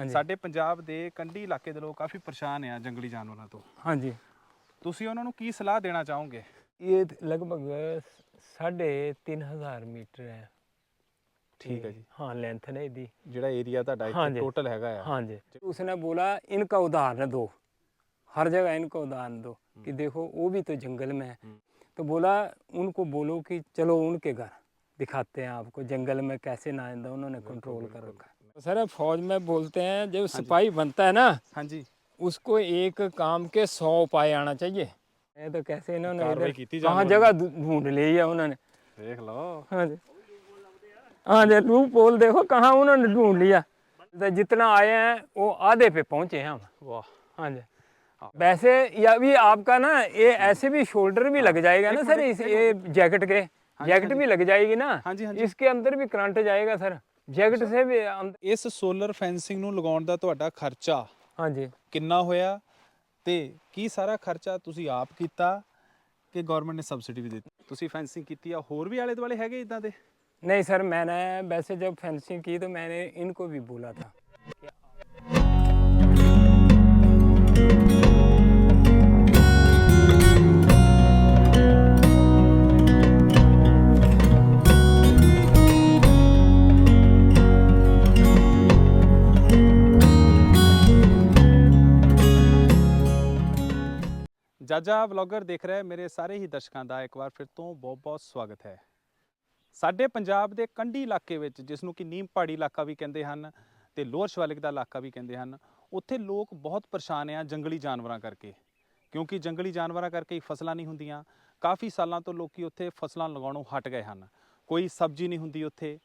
ਹਾਂਜੀ। ਸਾਡੇ ਪੰਜਾਬ ਦੇ ਕੰਢੀ ਇਲਾਕੇ ਦੇ ਲੋਕ ਕਾਫੀ ਪਰੇਸ਼ਾਨ ਆ ਜੰਗਲੀ ਜਾਨਵਰਾਂ ਤੋਂ ਹਾਂਜੀ ਤੁਸੀਂ ਉਹਨਾਂ ਨੂੰ ਕੀ ਸਲਾਹ ਦੇਣਾ ਚਾਹੋਗੇ ਇਹ ਲਗਭਗ ਸਾਢੇ ਤਿੰਨ ਹਜ਼ਾਰ ਮੀਟਰ ਹੈ ठीक है ये- जी। हाँ लेंथ है इसकी ਜਿਹੜਾ ਏਰੀਆ ਤੁਹਾਡਾ हाँ ਇੱਥੇ जी। ਟੋਟਲ ਹੈਗਾ ਆ हाँ जी उसने बोला इनका उदाहरण दो हर जगह इनका उदाहरण दो कि देखो वो भी तो जंगल में है हम्म। तो बोला उनको बोलो कि चलो उनके घर दिखाते हैं आपको जंगल में कैसे ना आइंदा उन्होंने कंट्रोल कर रखा है तो सर फौज में बोलते हैं जब हाँ सिपाही बनता है ना हाँ जी। उसको एक काम के सौ उपाय आना चाहिए। ये तो कैसे इन्होंने तो इधर कहाँ जगह ढूंढ ली है उन्होंने। देख लो। हाँ जी। हाँ जी लू पोल देखो कहाँ उन्होंने ढूंढ लिया। तो जितना आए हैं वो आधे पे पहुँचे हैं हम। वाह। हाँ जी। हाँ। वैसे या भी आपका ना ये हम्म। ऐसे भी शोल्डर भी लग हाँ। जाएगा ना सर इस ये जैकेट के। जैकेट भी लग जाएगी ना। इसके अंदर भी करंट जाएगा सर। जैकेट से भी अंदर ਇਸ ਸੋਲਰ ਫੈਂਸਿੰਗ ਨੂੰ ਲਗਾਉਣ ਦਾ ਤੁਹਾਡਾ ਖਰਚਾ हाँ जी ਕਿੰਨਾ ਹੋਇਆ ਤੇ ਕੀ ਸਾਰਾ ਖਰਚਾ ਤੁਸੀਂ ਆਪ ਕੀਤਾ ਕਿ ਗਵਰਨਮੈਂਟ ਨੇ ਸਬਸਿਡੀ ਵੀ ਦਿੱਤੀ ਤੁਸੀਂ ਫੈਂਸਿੰਗ ਕੀਤੀ ਆ ਹੋਰ ਵੀ ਆਲੇ ਦੁਆਲੇ ਹੈਗੇ ਇਦਾਂ ਦੇ नहीं सर मैंने वैसे जब फेंसिंग की तो मैंने इनको भी बोला था ਜਾਜਾ ਵਲੌਗਰ ਦੇਖ ਰਿਹਾ ਮੇਰੇ ਸਾਰੇ ਹੀ ਦਰਸ਼ਕਾਂ ਦਾ ਇੱਕ ਵਾਰ ਫਿਰ ਤੋਂ ਬਹੁਤ-ਬਹੁਤ ਸਵਾਗਤ ਹੈ। ਸਾਡੇ ਪੰਜਾਬ ਦੇ ਕੰਢੀ ਇਲਾਕੇ ਵਿੱਚ, ਜਿਸ ਨੂੰ ਕਿ ਨੀਮ ਪਹਾੜੀ ਇਲਾਕਾ ਵੀ ਕਹਿੰਦੇ ਹਨ ਤੇ ਲੋਅਰ ਸ਼ਿਵਾਲਿਕ ਦਾ ਇਲਾਕਾ ਵੀ ਕਹਿੰਦੇ ਹਨ, ਉੱਥੇ ਲੋਕ ਬਹੁਤ ਪਰੇਸ਼ਾਨ ਆ ਜੰਗਲੀ ਜਾਨਵਰਾਂ ਕਰਕੇ। ਕਿਉਂਕਿ ਜੰਗਲੀ ਜਾਨਵਰਾਂ ਕਰਕੇ ਹੀ ਫਸਲਾਂ ਨਹੀਂ ਹੁੰਦੀਆਂ। ਕਾਫੀ ਸਾਲਾਂ ਤੋਂ ਲੋਕੀ ਉੱਥੇ ਫਸਲਾਂ ਲਗਾਉਣੋਂ ਹਟ ਗਏ ਹਨ। ਕੋਈ ਸਬਜ਼ੀ ਨਹੀਂ ਹੁੰਦੀ ਉੱਥੇ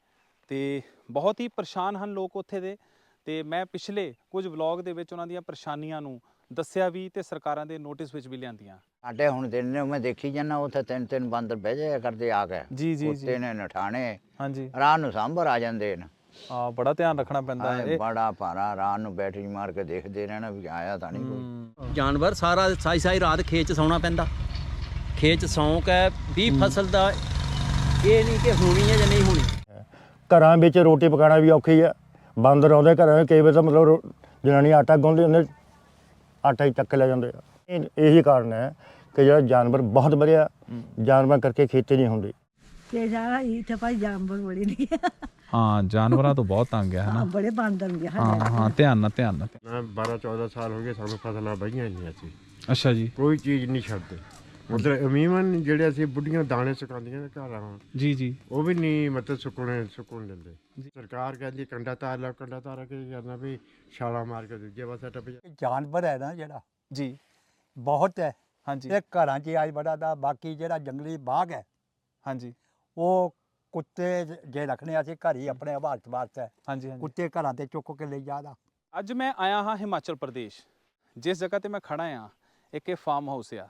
ਤੇ ਬਹੁਤ ਹੀ ਪਰੇਸ਼ਾਨ ਹਨ ਲੋਕ ਉੱਥੇ ਦੇ। ਤੇ ਮੈਂ ਪਿਛਲੇ ਕੁਝ ਵਲੌਗ ਦੇ ਵਿੱਚ ਉਹਨਾਂ ਦੀਆਂ ਪਰੇਸ਼ਾਨੀਆਂ ਨੂੰ ਦੱਸਿਆ ਵੀ ਤੇ ਸਰਕਾਰਾਂ ਦੇ ਨੋਟਿਸ ਵਿੱਚ ਵੀ ਲਿਆਂਦੀਆਂ। ਸਾਡੇ ਹੁਣ ਦਿਨ ਨੇ ਮੈਂ ਦੇਖੀ ਜਾਂਦਾ ਉੱਥੇ ਤਿੰਨ ਤਿੰਨ ਬਾਂਦਰ ਬਹਿ ਜਾਇਆ ਕਰਦੇ ਆ ਕੇ। ਜੀ ਜੀ ਕੁੱਤੇ ਨੇ ਨਠਾਣੇ ਹਾਂਜੀ। ਰਾਤ ਨੂੰ ਸਾਂਭਰ ਆ ਜਾਂਦੇ ਨੇ। ਆ ਬੜਾ ਧਿਆਨ ਰੱਖਣਾ ਪੈਂਦਾ ਹੈ। ਇਹ ਬੜਾ ਭਾਰਾ ਰਾਤ ਨੂੰ ਬੈਟਰੀ ਮਾਰ ਕੇ ਦੇਖਦੇ ਰਹਿਣਾ ਵੀ ਆਇਆ ਤਾਂ ਨਹੀਂ ਕੋਈ। ਜਾਨਵਰ ਸਾਰਾ ਸਾਈ ਸਾਈ ਰਾਤ ਖੇਤ 'ਚ ਸੌਣਾ ਪੈਂਦਾ। ਖੇਤ 'ਚ ਸੌਂ ਕੇ ਵੀ ਫਸਲ ਦਾ ਇਹ ਨਹੀਂ ਕਿ ਹੋਣੀ ਹੈ ਜਾਂ ਨਹੀਂ ਹੋਣੀ। ਘਰਾਂ ਵਿੱਚ ਰੋਟੀ ਪਕਾਉਣਾ ਵੀ ਔਖੀ ਆ ਬਾਂਦਰ ਆਉਂਦੇ ਘਰਾਂ ਵਿੱਚ ਕਈ ਵਾਰ ਤਾਂ ਮਤਲਬ ਰੋ- ਜਨਾਨੀ ਆਟਾ ਗੁੰਨਦੇ ਹੁੰਦੇ ਆਟਾ ਹੀ ਚੱਕ ਲੈ ਜਾਂਦੇ ਆ। ਇਹ- ਇਹੀ ਕਾਰਨ ਹੈ ਕਿ ਜਿਹੜਾ ਜਾਨਵਰ ਬਹੁਤ ਵਧਿਆ ਜਾਨਵਰਾਂ ਕਰਕੇ ਖੇਤੀ ਨਹੀਂ ਹੁੰਦੀ। ਤੇ ਸਾਰਾ ਇੱਥੇ ਭਾਈ ਜਾਨਵਰ ਬੜੇ ਨੇ। ਹਾਂ ਜਾਨਵਰਾਂ ਤੋਂ ਬਹੁਤ ਤੰਗ ਹੈ ਹਾਂ ਬੜੇ ਬਾਂਦਰ ਨੇ ਹਾਂ ਹਾਂ ਧਿਆਨ ਨਾਲ ਧਿਆਨ ਨਾਲ। ਨਾ 12 14 ਸਾਲ ਹੋ ਗਏ ਸਾਨੂੰ ਫਸਲਾਂ ਬਈਆਂ ਨਹੀਂ ਅਸੀਂ। ਅੱਛਾ ਜੀ। ਕੋਈ ਚੀਜ਼ ਨਹੀਂ ਛੱਡਦੇ। ਉਧਰ ਅਮੀਮਨ ਜਿਹੜੇ ਅਸੀਂ ਬੁੱਢੀਆਂ ਦਾਣੇ ਸੁਕਾਉਂਦੀਆਂ ਨੇ ਘਰਾਂ ਨੂੰ ਜੀ ਜੀ। ਉਹ ਵੀ ਨਹੀਂ ਮਤਲਬ ਸੁੱਕਣੇ ਸੁੱਕਣ ਦਿੰਦੇ। ਸਰਕਾਰ ਕਹਿੰਦੀ ਕੰਡਾ ਤਾਰ ਲਾ ਕੰਡਾ ਤਾਰ ਕੇ ਕਰਨਾ ਵੀ ਛਾਲਾ ਮਾਰ ਕੇ ਦੂਜੇ ਪਾਸੇ ਟੱਪ ਜਾ। ਜਾਨਵਰ ਹੈ ਨਾ ਜਿਹੜਾ ਜੀ। ਬਹੁਤ ਹੈ। ਹਾਂਜੀ। ਇਹ ਘਰਾਂ 'ਚ ਆਜ ਬੜਾ ਦਾ ਬਾਕੀ ਜਿਹੜਾ ਜੰਗਲੀ ਬਾਗ ਹੈ ਹਾਂਜੀ। ਉਹ ਕੁੱਤੇ ਜ- ਰੱਖਣੇ ਅਸੀਂ ਘਰ ਹੀ ਆਪਣੇ ਆਵਾਜ਼ ਵਾਸਤੇ। ਹਾਂਜੀ ਹਾਂਜੀ। ਕੁੱਤੇ ਘਰਾਂ ਤੇ ਚੁੱਕ ਕੇ ਲੈ ਜਾਦਾ ਅੱਜ ਮੈਂ ਆਇਆ ਹਾਂ ਹਿਮਾਚਲ ਪ੍ਰਦੇਸ਼। ਜਿਸ ਜਗ੍ਹਾ ਤੇ ਮੈਂ ਖੜਾ ਆ ਇੱਕ ਇਹ ਫਾਰਮ ਹਾਊਸ ਆ।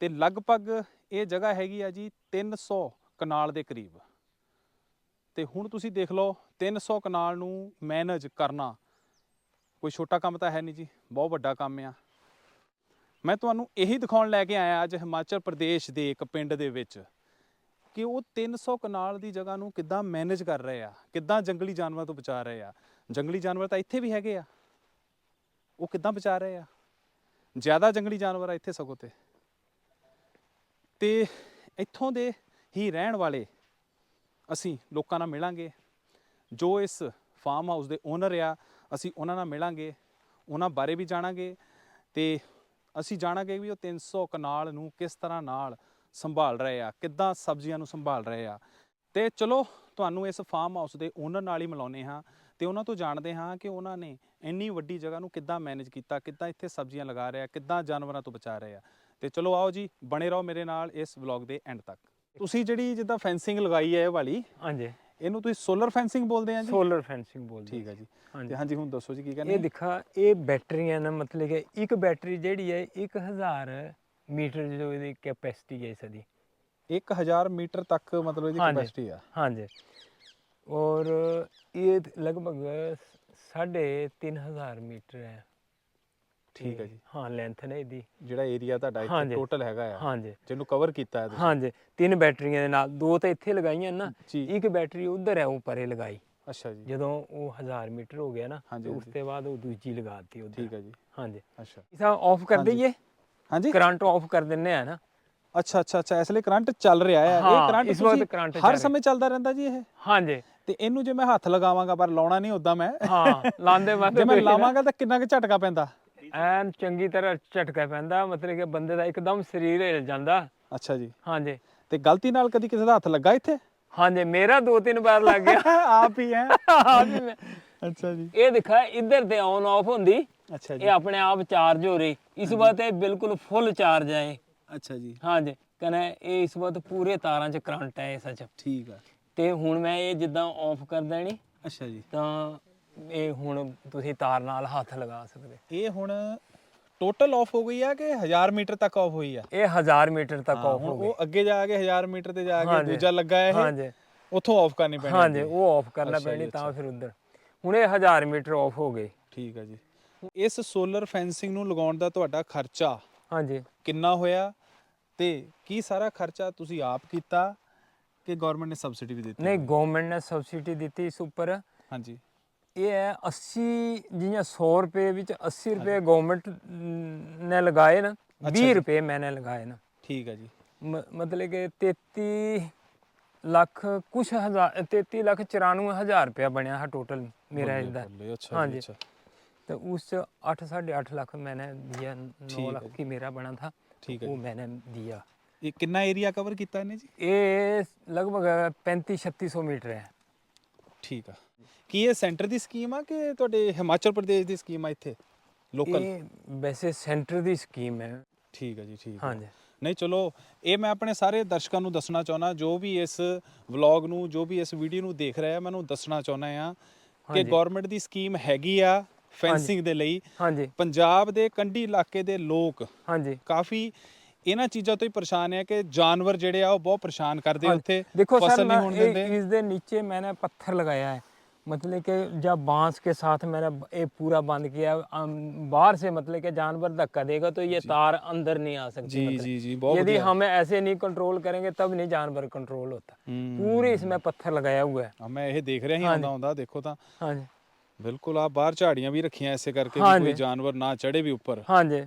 ਤੇ ਲਗਭਗ ਇਹ ਜਗ੍ਹਾ ਹੈਗੀ ਆ ਜੀ 300 ਕਨਾਲ ਦੇ ਕਰੀਬ। ਤੇ ਹੁਣ ਤੁਸੀਂ ਦੇਖ ਲਓ 300 ਕਨਾਲ ਨੂੰ ਮੈਨੇਜ ਕਰਨਾ ਕੋਈ ਛੋਟਾ ਕੰਮ ਤਾਂ ਹੈ ਨਹੀਂ ਜੀ, ਬਹੁਤ ਵੱਡਾ ਕੰਮ ਆ। ਮੈਂ ਤੁਹਾਨੂੰ ਇਹੀ ਦਿਖਾਉਣ ਲੈ ਕੇ ਆਇਆ ਅੱਜ ਹਿਮਾਚਲ ਪ੍ਰਦੇਸ਼ ਦੇ ਇੱਕ ਪਿੰਡ ਦੇ ਵਿੱਚ ਕਿ ਉਹ 300 ਕਨਾਲ ਦੀ ਜਗ੍ਹਾ ਨੂੰ ਕਿੱਦਾਂ ਮੈਨੇਜ ਕਰ ਰਹੇ ਆ, ਕਿੱਦਾਂ ਜੰਗਲੀ ਜਾਨਵਰਾਂ ਤੋਂ ਬਚਾ ਰਹੇ ਆ। ਜੰਗਲੀ ਜਾਨਵਰ ਤਾਂ ਇੱਥੇ ਵੀ ਹੈਗੇ ਆ। ਉਹ ਕਿੱਦਾਂ ਬਚਾ ਰਹੇ ਆ? ਜ਼ਿਆਦਾ ਜੰਗਲੀ ਜਾਨਵਰ ਆ ਇੱਥੇ ਸਗੋਂ ਤੇ। ਤੇ ਇੱਥੋਂ ਦੇ ਹੀ ਰਹਿਣ ਵਾਲੇ ਅਸੀਂ ਲੋਕਾਂ ਨਾਲ ਮਿਲਾਂਗੇ। ਜੋ ਇਸ ਫਾਰਮ ਹਾਊਸ ਦੇ ਓਨਰ ਆ, ਅਸੀਂ ਉਹਨਾਂ ਨਾਲ ਮਿਲਾਂਗੇ, ਉਹਨਾਂ ਬਾਰੇ ਵੀ ਜਾਣਾਂਗੇ ਤੇ ਅਸੀਂ ਜਾਣਾਂਗੇ ਵੀ ਉਹ 300 ਕਨਾਲ ਨੂੰ ਕਿਸ ਤਰ੍ਹਾਂ ਨਾਲ ਸੰਭਾਲ ਰਹੇ ਆ, ਕਿੱਦਾਂ ਸਬਜ਼ੀਆਂ ਨੂੰ ਸੰਭਾਲ ਰਹੇ ਆ। ਤੇ ਚਲੋ, ਤੁਹਾਨੂੰ ਇਸ ਫਾਰਮ ਹਾਊਸ ਦੇ ਓਨਰ ਨਾਲ ਹੀ ਮਿਲਾਉਂਦੇ ਹਾਂ ਤੇ ਉਹਨਾਂ ਤੋਂ ਜਾਣਦੇ ਹਾਂ ਕਿ ਉਹਨਾਂ ਨੇ ਇੰਨੀ ਵੱਡੀ ਜਗ੍ਹਾ ਨੂੰ ਕਿੱਦਾਂ ਮੈਨੇਜ ਕੀਤਾ, ਕਿੱਦਾਂ ਇੱਥੇ ਸਬਜ਼ੀਆਂ ਲਗਾ ਰਹੇ ਆ, ਕਿੱਦਾਂ ਜਾਨਵਰਾਂ ਤੋਂ ਬਚਾ ਰਹੇ ਆ। ਤੇ ਚਲੋ ਆਓ ਜੀ ਬਣੇ ਰਹੋ ਮੇਰੇ ਨਾਲ ਇਸ ਵਲੌਗ ਦੇ ਐਂਡ ਤੱਕ। ਤੁਸੀਂ ਜਿਹੜੀ ਜਿੱਦਾਂ ਫੈਂਸਿੰਗ ਲਗਾਈ ਹੈ ਇਹ ਵਾਲੀ ਹਾਂਜੀ। ਇਹਨੂੰ ਤੁਸੀਂ ਸੋਲਰ ਫੈਂਸਿੰਗ ਬੋਲਦੇ ਆ ਜੀ? ਸੋਲਰ ਫੈਂਸਿੰਗ ਬੋਲਦੇ ਠੀਕ ਹੈ ਜੀ। ਤੇ ਹਾਂਜੀ ਹੁਣ ਦੱਸੋ ਜੀ ਕੀ ਕਹਿੰਦੇ ਇਹ ਦਿਖਾ ਇਹ ਬੈਟਰੀਆਂ ਨਾ ਮਤਲਬ ਕਿ ਇੱਕ ਬੈਟਰੀ ਜਿਹੜੀ ਹੈ 1000 ਮੀਟਰ ਜੋ ਇਹਦੀ ਕੈਪੈਸਿਟੀ ਹੈ ਇਸ ਦੀ 1000 ਮੀਟਰ ਤੱਕ ਮਤਲਬ ਇਹਦੀ ਕੈਪੈਸਿਟੀ ਆ। ਹਾਂਜੀ। ਔਰ ਇਹ ਲਗਭਗ 3500 ਮੀਟਰ ਹੈ। ਠੀਕ ਹੈ ਜੀ। ਹਾਂ ਲੈਂਥ ਨੇ ਇਹਦੀ। ਜਿਹੜਾ ਏਰੀਆ ਤੁਹਾਡਾ ਇੱਥੇ ਹਾਂਜੀ। ਟੋਟਲ ਹੈਗਾ ਆ ਹਾਂਜੀ। ਜਿਹਨੂੰ ਕਵਰ ਕੀਤਾ ਹੈ ਤੁਸੀਂ। ਹਾਂਜੀ। ਤਿੰਨ ਬੈਟਰੀਆਂ ਦੇ ਨਾਲ ਦੋ ਤਾਂ ਇੱਥੇ ਲਗਾਈਆਂ ਨਾ ਜੀ। ਇੱਕ ਬੈਟਰੀ ਉਧਰ ਹੈ ਉਹ ਪਰੇ ਲਗਾਈ। ਅੱਛਾ ਜੀ। ਜਦੋਂ ਉਹ 1000 ਮੀਟਰ ਹੋ ਗਿਆ ਨਾ ਹਾਂਜੀ, ਤੇ ਉਸ ਹਾਂਜੀ। ਤੋਂ ਬਾਅਦ ਉਹ ਦੂਜੀ ਲਗਾਤੀ ਉਹਦੇ ਠੀਕ ਹੈ ਜੀ। ਹਾਂਜੀ। ਅੱਛਾ। ਇਸਾ ਆਫ ਕਰ ਹਾਂਜੀ। ਦਈਏ? ਹਾਂਜੀ। ਕਰੰਟ ਆਫ ਕਰ ਦਿੰਨੇ ਆ ਨਾ। ਅੱਛਾ ਅੱਛਾ ਅੱਛਾ ਇਸ ਲਈ ਕਰੰਟ ਚੱਲ ਰਿਹਾ ਹੈ ਇਹ ਹਾਂ, ਕਰੰਟ ਇਸ ਵਕਤ ਤੁਸੀਂ current ਚੱਲ ਹਰ ਰਿਹਾ। ਸਮੇਂ ਚੱਲਦਾ ਰਹਿੰਦਾ ਜੀ ਇਹ? ਹਾਂਜੀ। ਤੇ ਇਹਨੂੰ ਜੇ ਮੈਂ ਹੱਥ ਲਗਾਵਾਂਗਾ ਪਰ ਲਾਉਣਾ ਨਹੀਂ ਉਦਾਂ ਮੈਂ। ਹਾਂ ਲਾਂਦੇ ਬੰਦੇ ਜੇ ਮੈਂ ਲਾਵਾਂਗਾ ਤਾਂ ਕਿੰਨਾ ਕੁ ਝਟਕਾ ਪੈਂਦਾ? ਐਨ ਚੰਗੀ ਤਰ੍ਹਾਂ ਝਟਕਾ ਪੈਂਦਾ ਮਤਲਬ ਕਿ ਬੰਦੇ ਦਾ ਇੱਕਦਮ ਸਰੀਰ ਹਿਲ ਜਾਂਦਾ। ਅੱਛਾ ਜੀ। ਹਾਂਜੀ। ਤੇ ਗਲਤੀ ਨਾਲ ਕਦੀ ਕਿਸੇ ਦਾ ਹੱਥ ਲੱਗਾ ਇੱਥੇ? ਹਾਂਜੀ ਮੇਰਾ ਦੋ ਤਿੰਨ ਵਾਰ ਲੱਗ ਗਿਆ। ਆਪ ਹੀ ਹੈ। ਹਾਂ ਵੀ ਮੈਂ- ਅੱਛਾ ਜੀ। ਇਹ ਦਿਖਾ ਇੱਧਰ ਤੇ ਆਨ ਆਫ ਹੁੰਦੀ। ਅੱਛਾ ਜੀ। ਇਹ ਆਪਣੇ ਆਪ ਚਾਰਜ ਹੋ ਰਹੀ। ਇਸ ਵਾਰ ਇਹ ਬਿਲਕੁਲ ਫੁੱਲ ਚਾਰਜ ਹੈ। ਅੱਛਾ ਜੀ। ਹਾਂਜੀ। ਕਹਿੰਦਾ ਇਹ ਇਸ ਵਾਰ ਪੂਰੇ ਤਾਰਾਂ 'ਚ ਕਰੰਟ ਹੈ ਇਹ ਸੱਚ। ਠੀਕ ਆ। ਤੇ ਹੁਣ ਮੈਂ ਇਹ ਜਿੱਦਾਂ ਆਫ ਕਰ ਦੇਣੀ ਅੱਛਾ ਜੀ। ਤਾਂ ਇਹ ਹੁਣ ਤੁਸੀਂ ਤਾਰ ਨਾਲ ਹੱਥ ਲਗਾ ਸਕਦੇ। ਇਹ ਹੁਣ ਟੋਟਲ ਆਫ ਹੋ ਗਈ ਆ ਕਿ 1000 ਮੀਟਰ ਤੱਕ ਆਫ ਹੋਈ ਆ? ਇਹ 1000 ਮੀਟਰ ਤੱਕ ਹਾਂ, ਆਫ ਹੁਣ ਹੋ ਗਈ। ਉਹ ਅੱਗੇ ਜਾ ਕੇ 1000 ਮੀਟਰ ਤੇ ਜਾ ਕੇ ਹਾਂਜੀ। ਦੂਜਾ ਲੱਗਾ ਹੈ ਇਹ ਹਾਂਜੀ। ਉੱਥੋਂ ਆਫ ਕਰਨੀ ਪੈਣੀ ਹਾਂਜੀ। ਉਹ ਆਫ ਕਰਨਾ ਅੱਛਾ ਜੀ, ਪੈਣੀ ਤਾਂ। ਫਿਰ ਉਧਰ। ਹੁਣ ਇਹ 1000 ਮੀਟਰ ਆਫ ਹੋ ਗਏ। ਠੀਕ ਆ ਜੀ। ਇਸ ਸੋਲਰ ਫੈਂਸਿੰਗ ਨੂੰ ਲਗਾਉਣ ਦਾ ਤੁਹਾਡਾ ਖਰਚਾ ਹਾਂਜੀ। ਕਿੰਨਾ ਹੋਇਆ ਤੇ ਕੀ ਸਾਰਾ ਖਰਚਾ ਤੁਸੀਂ ਆਪ ਕੀਤਾ ਕਿ ਗਵਰਨਮੈਂਟ ਨੇ ਸਬਸਿਡੀ ਵੀ ਦਿੱਤੀ? ਨਹੀਂ ਗਵਰਨਮੈਂਟ ਨੇ ਸਬਸਿਡੀ ਦਿੱਤੀ ਇਸ ਉੱਪਰ। ਹਾਂਜੀ। ਇਹ ਹੈ 80 ਜਿਵੇਂ 100 ਰੁਪਏ ਵਿੱਚ 80 ਰੁਪਏ ਗਵਰਨਮੈਂਟ ਨੇ ਲਗਾਏ ਨਾ 20 ਰੁਪਏ ਮੈਨੇ ਲਗਾਏ ਨਾ। ਠੀਕ ਹੈ ਜੀ। ਮਤਲਬ ਕਿ 33 ਲੱਖ ਕੁਛ ਹਜ਼ਾਰ 33 ਲੱਖ 94 ਹਜ਼ਾਰ ਰੁਪਇਆ ਬਣਿਆ ਹੈ ਟੋਟਲ ਮੇਰਾ ਇਹਦਾ ਹਾਂਜੀ। ਤੇ ਉਸ 8 8.5 ਲੱਖ ਮੈਨੇ ਦਿਆ 9 ਲੱਖ ਕੀ ਮੇਰਾ ਬਣਾ ਥਾ ਠੀਕ ਹੈ ਉਹ ਦਿਆ। ਇਹ ਕਿੰਨਾ ਏਰੀਆ ਕਵਰ ਕੀਤਾ ਇਹਨੇ ਜੀ? ਇਹ ਲਗਭਗ 35 3600 ਮੀਟਰ ਹੈ। ਠੀਕ ਆ। ਕੀ ਇਹ ਸੈਂਟਰ ਦੀ ਸਕੀਮ ਆ ਕਿ ਤੁਹਾਡੇ ਹਿਮਾਚਲ ਪ੍ਰਦੇਸ਼ ਦੀ ਸਕੀਮ ਆ ਇੱਥੇ? ਲੋਕਲ ਇਹ ਵੈਸੇ ਸੈਂਟਰ ਦੀ ਸਕੀਮ ਹੈ। ਠੀਕ ਹੈ ਜੀ ਠੀਕ ਹੈ ਹਾਂਜੀ। ਨਹੀਂ ਚਲੋ ਇਹ ਮੈਂ ਆਪਣੇ ਸਾਰੇ ਦਰਸ਼ਕਾਂ ਨੂੰ ਦੱਸਣਾ ਚਾਹੁੰਦਾ ਜੋ ਵੀ ਇਸ ਵਲੌਗ ਨੂੰ ਜੋ ਵੀ ਇਸ ਵੀਡੀਓ ਨੂੰ ਦੇਖ ਰਿਹਾ ਹੈ ਮੈਨੂੰ ਦੱਸਣਾ ਚਾਹੁੰਦਾ ਆ ਕਿ ਗਵਰਨਮੈਂਟ ਦੀ ਸਕੀਮ ਹੈਗੀ ਆ ਫੈਂਸਿੰਗ ਦੇ ਲਈ। ਹਾਂਜੀ। ਪੰਜਾਬ ਦੇ ਕੰਢੀ ਇਲਾਕੇ ਦੇ ਲੋਕ ਹਾਂਜੀ। ਕਾਫੀ ਇਹਨਾਂ ਚੀਜ਼ਾਂ ਤੋਂ ਹੀ ਪਰੇਸ਼ਾਨ ਹੈ ਕਿ ਜਾਨਵਰ ਜਿਹੜੇ ਆ ਉਹ ਬਹੁਤ ਪਰੇਸ਼ਾਨ ਕਰਦੇ ਉੱਥੇ ਫਸਲ ਨਹੀਂ ਹੋਣ ਦਿੰਦੇ। ਇਸ ਦੇ ਨੀਚੇ ਮੈਨੇ ਪੱਥਰ ਲਗਾਇਆ ਹੈ। मतलब कि जब बाँस के साथ मैंने ये पूरा बंद किया बाहर से मतलब कि जानवर धक्का देगा तो ये तार अंदर नहीं आ सकती जी मतलब। जी जी यदि हम ऐसे नहीं कंट्रोल करेंगे तब नहीं जानवर कंट्रोल होता। हम्म। पूरी इसमें पत्थर लगाया हुआ है। हाँ, मैं ये देख रहे हैं हाँ देखो था हाँ जी। बिल्कुल आप बाहर झाड़ियाँ भी रखी ऐसे करके हाँ कोई जानवर ना चढ़े भी ऊपर। हाँ जी।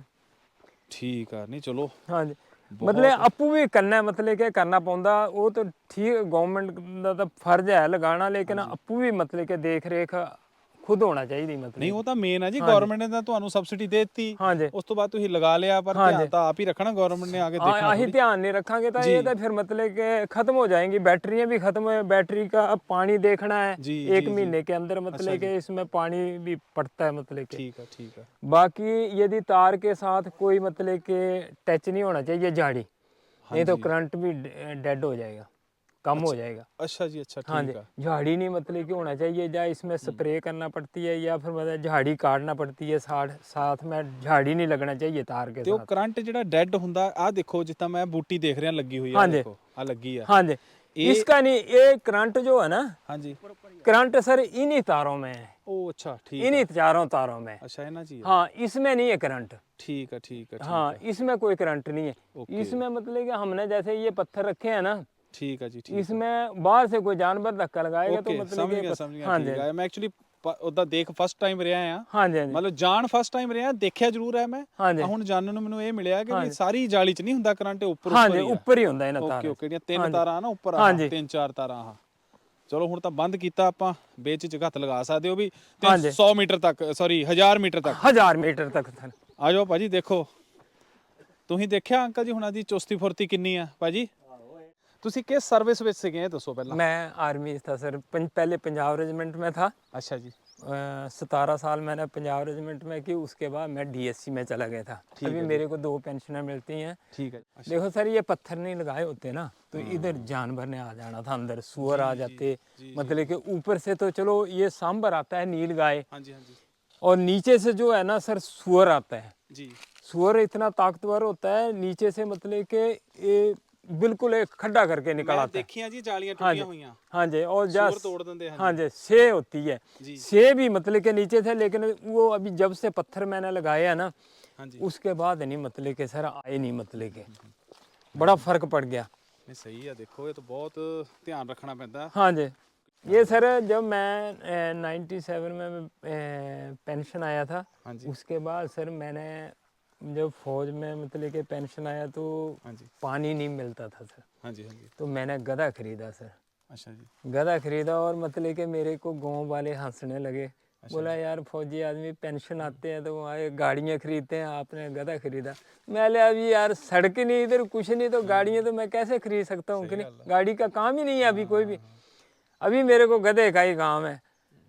ठीक है नहीं चलो। हाँ जी। ਮਤਲਬ ਆਪੂ ਵੀ ਕਰਨਾ ਮਤਲਬ ਕਿ ਕਰਨਾ ਪਉਂਦਾ ਉਹ ਤਾਂ ਠੀਕ ਗਵਰਨਮੈਂਟ ਦਾ ਤਾਂ ਫਰਜ਼ ਹੈ ਲਗਾਣਾ ਲੇਕਿਨ ਆਪੂ ਵੀ ਮਤਲਬ ਕਿ ਦੇਖ ਰੇਖ ਖੁਦ ਹੋਣਾ ਚਾਹੀਦੀ ਮਤਲਬ ਨਹੀਂ ਉਹ ਤਾਂ ਮੇਨ ਆ ਜੀ ਗਵਰਨਮੈਂਟ ਨੇ ਤਾਂ ਤੁਹਾਨੂੰ ਸਬਸਿਡੀ ਦੇ ਦਿੱਤੀ ਹਾਂਜੀ ਉਸ ਤੋਂ ਬਾਅਦ ਤੁਸੀਂ ਲਗਾ ਲਿਆ ਪਰ ਹਾਂਜੀ। ਧਿਆਨ ਤਾਂ ਆਪ ਹੀ ਰੱਖਣਾ ਗਵਰਨਮੈਂਟ ਨੇ ਆ ਕੇ हाँ, ਦੇਖਣਾ ਅਸੀਂ ਥੋੜ੍ਹੀ। ध्यान नहीं रखेंगे तो जी। ये तो फिर मतलब कि खत्म हो जाएंगी बैटरियां भी खत्म है बैटरी का अब पानी देखना है जी, एक जी, जी। महीने के अंदर अच्छा मतलब कि इसमें पानी भी पड़ता है मतलब कि ਠੀਕ ਆ ਠੀਕ ਆ बाकी यदि तार के साथ कोई मतलब कि टच नहीं होना चाहिए झाड़ी नहीं तो जी। करंट भी डेड हो जाएगा कम हो जाएगा ਅੱਛਾ ਜੀ ਅੱਛਾ हाँ ਠੀਕ जी ਆ झाड़ी नहीं मतलब कि होना चाहिए या इसमें स्प्रे करना पड़ती है या फिर मतलब झाड़ी काटना पड़ती है साथ साथ में झाड़ी नहीं लगना चाहिए तार के ਤੇ ਉਹ साथ ਕਰੰਟ ਜਿਹੜਾ ਡੈੱਡ ਹੁੰਦਾ ਆ ਦੇਖੋ ਜਿੱਦਾਂ ਮੈਂ ਬੂਟੀ ਦੇਖ ਰਿਹਾ ਲੱਗੀ ਹੋਈ ਆ ਹਾਂਜੀ। ਦੇਖੋ ਆ ਲੱਗੀ ਆ हाँ जी ये- इसका नहीं ये करंट जो है ना ਹਾਂਜੀ करंट सर इन्हीं तारों में है ਉਹ ਅੱਛਾ ਠੀਕ इन्हीं चारों तारों में ਅੱਛਾ ਇਹਨਾਂ ਜੀ हाँ इसमें नहीं है करंट ਠੀਕ ਆ ਠੀਕ ਆ ਠੀਕ हाँ ਆ इसमें कोई करंट नहीं है ओके। इसमें मतलब कि हमने जैसे ये पत्थर रखे हैं ना ਠੀਕ ਆ ਜੀ ਠੀਕ ਆ। इसमें बाहर से कोई जानवर धक्का लगाएगा तो ਓਕੇ मतलब ਸਮਝ कि ਗਿਆ पत- ਸਮਝ ਗਿਆ हाँ ਠੀਕ जी ਆ ਮੈਂ ਐਕਚੁਅਲੀ ਉਹਦਾ ਦੇਖ ਫਸਟ ਟਾਈਮ ਰਿਹਾ ਆ हाँ जी हाँ जी ਮਤਲਬ ਜਾਣ ਫਸਟ ਟਾਈਮ ਰਿਹਾ ਦੇਖਿਆ ਜ਼ਰੂਰ ਹੈ ਮੈਂ हाँ जी ਆਹ ਹੁਣ ਜਾਣਨ ਨੂੰ ਮੈਨੂੰ ਇਹ ਮਿਲਿਆ ਕਿ ਵੀ ਹਾਂਜੀ। ਸਾਰੀ ਜਾਲੀ 'ਚ ਨਹੀਂ ਹੁੰਦਾ ਕਰੰਟ ਉੱਪਰ हाँ ਉੱਪਰ जी ਹੀ ਆ ऊपर ही होता है ना ਓਕੇ तार ਓਕੇ ਜਿਹੜੀਆਂ ਤਿੰਨ ਹਾਂਜੀ। ਤਾਰਾਂ ਨਾ ਉੱਪਰ ਆ ਹਾਂਜੀ। ਤਿੰਨ ਚਾਰ ਤਾਰਾਂ ਆ ਚਲੋ ਹੁਣ ਤਾਂ ਬੰਦ ਕੀਤਾ ਆਪਾਂ ਵਿੱਚ ਚ ਹੱਥ ਲਗਾ ਸਕਦੇ ਹੋ ਵੀ ਹਾਂਜੀ। 300 ਮੀਟਰ ਤੱਕ ਸੌਰੀ 1000 ਮੀਟਰ ਤੱਕ हजार मीटर तक था ਆ ਜਾਓ ਭਾਜੀ ਦੇਖੋ ਤੁਸੀਂ ਦੇਖਿਆ ਅੰਕਲ ਜੀ ਹੁਣਾਂ ਦੀ ਚੁਸਤੀ ਫੁਰਤੀ ਕਿੰਨੀ ਆ ਭਾਜੀ ਤੁਸੀਂ ਕਿਸ ਸਰਵਿਸ ਵਿੱਚ ਸੀਗੇ ਇਹ ਦੱਸੋ ਪਹਿਲਾਂ मैं आर्मी था सर पं, पहले पंजाब रेजिमेंट में था ਅੱਛਾ जी सतारह साल मैंने पंजाब रेजिमेंट में की उसके बाद मैं डीएससी में चला गया था ठीक अभी है जी। मेरे को दो पेंशनें मिलती हैं ਠੀਕ ਹੈ ਅੱਛਾ देखो सर ये पत्थर नहीं लगाए होते ना तो हाँ। इधर जानवर ने आ जाना था अंदर सुअर आ जाते मतलब कि ऊपर से तो चलो ये सांबर आता है नील गाय ਹਾਂਜੀ ਹਾਂਜੀ और नीचे से जो है ना सर सुअर आता है ਜੀ सुअर इतना ताकतवर होता है नीचे से मतलब कि ये बिल्कुल एक खड्डा करके निकल ਮੈਂ आता है ਦੇਖੀਆਂ ਜੀ ਜਾਲੀਆਂ हाँ ਟੁੱਟੀਆਂ जी ਹੋਈਆਂ हाँ जी और सूअर जस्ट तोड़ देते हैं हाँ जी से होती है जी। से भी मतलब के नीचे थे लेकिन वो अभी जब से पत्थर मैंने लगाए है ना ਹਾਂਜੀ उसके बाद नहीं मतलब के सर आए नहीं मतलब के बड़ा फर्क पड़ गया ਨਹੀਂ ਸਹੀ ਆ ਦੇਖੋ ਇਹ ਤਾਂ ਬਹੁਤ ਧਿਆਨ ਰੱਖਣਾ ਪੈਂਦਾ हाँ जी ये सर जब मैं नाइन्टी सेवन में पेंशन आया था हाँ जी उसके बाद सर मैंने जब फौज में मतलब कि पेंशन आया तो हाँ जी पानी नहीं मिलता था सर हाँ जी हाँ जी तो मैंने गधा खरीदा सर अच्छा जी गधा खरीदा और मतलब कि मेरे को गांव वाले हंसने लगे अच्छा बोला यार फौजी आदमी पेंशन आते हैं तो वो आए गाड़ियाँ खरीदते हैं आपने गधा खरीदा मैं बोले अभी यार सड़क ही नहीं इधर कुछ नहीं तो गाड़ियाँ तो मैं कैसे खरीद सकता हूँ कि नहीं गाड़ी का काम ही नहीं है अभी कोई भी अभी मेरे को गधे का ही काम है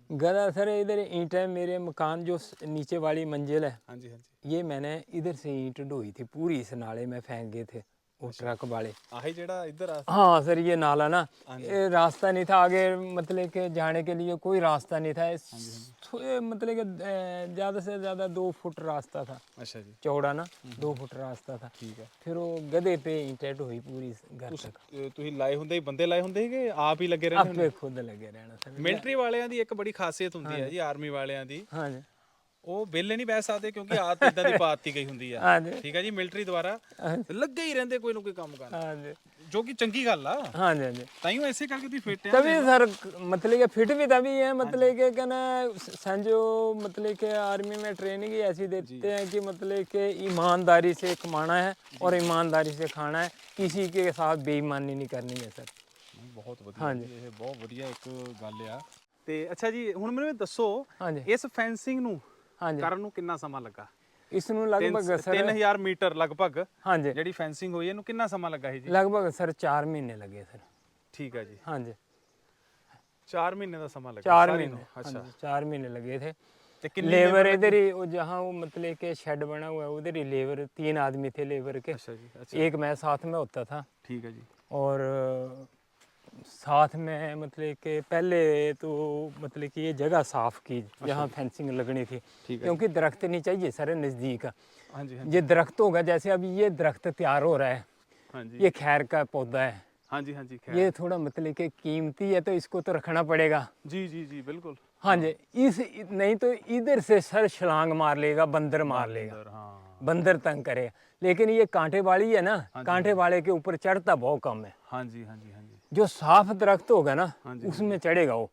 गधा सर इधर ईंटें मेरे मकान जो स- नीचे वाली मंजिल है हाँ जी हाँ जी ये मैंने इधर से ईंट ढोई थी पूरी इस नाले में फेंक गए थे वो ट्रक वाले आही जेड़ा इधर आ हाँ सर ये नाला ना ये रास्ता नहीं था आगे मतलब कि जाने के लिए कोई रास्ता नहीं था इस- थोड़े मतलब कि अ, ज़्यादा से ज़्यादा दो फुट रास्ता था अच्छा जी चौड़ा ना दो फुट रास्ता था ठीक है फिर वो गधे पे ईंटें ढोई पूरी इस घर तक ਅਹ ਤੁਸੀਂ ਲਾਏ ਹੁੰਦੇ ਹੀ ਬੰਦੇ ਲਾਏ ਹੁੰਦੇ ਸੀਗੇ ਆਪ ਹੀ ਲੱਗੇ ਰਹਿੰਦੇ ਆਪੇ ਖੁਦ ਲੱਗੇ ਰਹਿਣਾ ਸਰ ਮਿਲਟਰੀ ਵਾਲਿਆਂ ਦੀ ਇੱਕ ਬੜੀ ਖਾਸੀਅਤ ਹੁੰਦੀ ਹੈ ਜੀ ਆਰਮੀ ਵਾਲਿਆਂ ਦੀ ਹਾਂ ਜੀ ਉਹ ਵਿਹਲੇ ਨਹੀਂ ਬਹਿ ਸਕਦੇ ਕਿਉਂਕਿ ਆਦਤ ਇਦਾਂ ਦੀ ਪਾਤੀ ਗਈ ਹੁੰਦੀ ਆ ਹਾਂ ਜੀ ਠੀਕ ਹੈ ਜੀ ਮਿਲਟਰੀ ਦੁਆਰਾ ਲੱਗੇ ਹੀ ਰਹਿੰਦੇ ਕੋਈ ਨਾ ਕੋਈ ਕੰਮ ਕਰਨ ਹਾਂ ਜੀ ਜੋ ਕਿ ਚੰਗੀ ਗੱਲ ਆ हाँ जी हाँ जी ਤਾਈਓ ਐਸੇ ਕਰਕੇ ਤੁਸੀਂ ਫਿੱਟ ਆ तभी सर मतलब कि फिट भी तभी है मतलब कि कहना संजो मतलब कि आर्मी में ट्रेनिंग ही ऐसी देते हैं कि मतलब कि ईमानदारी से कमाना है और ईमानदारी से खाना है किसी के साथ बेईमानी नहीं करनी है सर ਬਹੁਤ ਵਧੀਆ ਹਾਂਜੀ। ਜੀ, ਇਹ ਬਹੁਤ ਵਧੀਆ ਇੱਕ ਗੱਲ ਆ ਤੇ ਅੱਛਾ ਜੀ ਹੁਣ ਮੈਨੂੰ ਇਹ ਦੱਸੋ हाँ जी ਇਸ ਫੈਂਸਿੰਗ ਨੂੰ हाँ जी ਕਰਨ ਨੂੰ ਕਿੰਨਾ ਸਮਾਂ ਲੱਗਾ इसनों लगभग सर 3000 ਮੀਟਰ ਲਗਭਗ हाँ जी ਜਿਹੜੀ ਫੈਂਸਿੰਗ ਹੋਈ ਇਹਨੂੰ ਕਿੰਨਾ ਸਮਾਂ ਲੱਗਾ ਸੀ ਜੀ लगभग सर चार महीने लगे सर ਠੀਕ ਹੈ ਜੀ हाँ जी 4 ਮਹੀਨੇ ਦਾ ਸਮਾਂ ਲੱਗਾ चार ਸਾਰੀ महीने ਨੂੰ। हाँ ਅੱਛਾ जी, चार महीने लगे थे ਤੇ ਕਿੰਨੀ लेबर इधर ही वो जहाँ वो मतलब कि शेड बना हुआ है उधर ही लेबर तीन आदमी थे लेबर के ਅੱਛਾ ਜੀ ਅੱਛਾ एक मैं साथ में होता था ਠੀਕ ਹੈ ਜੀ और अ, साथ में मतलब के पहले तो मतलब कि ये जगह साफ़ की अच्छा। जहाँ फेंसिंग लगनी थी। क्योंकि दरख्त नहीं चाहिए सर नज़दीक। हाँ जी हाँ ये दरख्त होगा जैसे अब ये दरख्त तैयार हो रहा है हाँ जी। ये खैर का पौधा है। हाँ जी हाँ जी खैर। ये थोड़ा मतलब के कीमती है तो इसको तो रखना पड़ेगा। जी जी जी बिल्कुल। हाँ जी इस नहीं तो इधर से सर छलांग मार लेगा बंदर मार लेगा। हाँ। बंदर तंग करेगा। लेकिन ये कांटे वाली है ना हाँ हाँ कांटे वाले के ऊपर चढ़ता बहुत कम है। हाँ जी हाँ जी हाँ जी। साफ दरख्त होगा ना हाँ जी, उसमें चढ़ेगा वो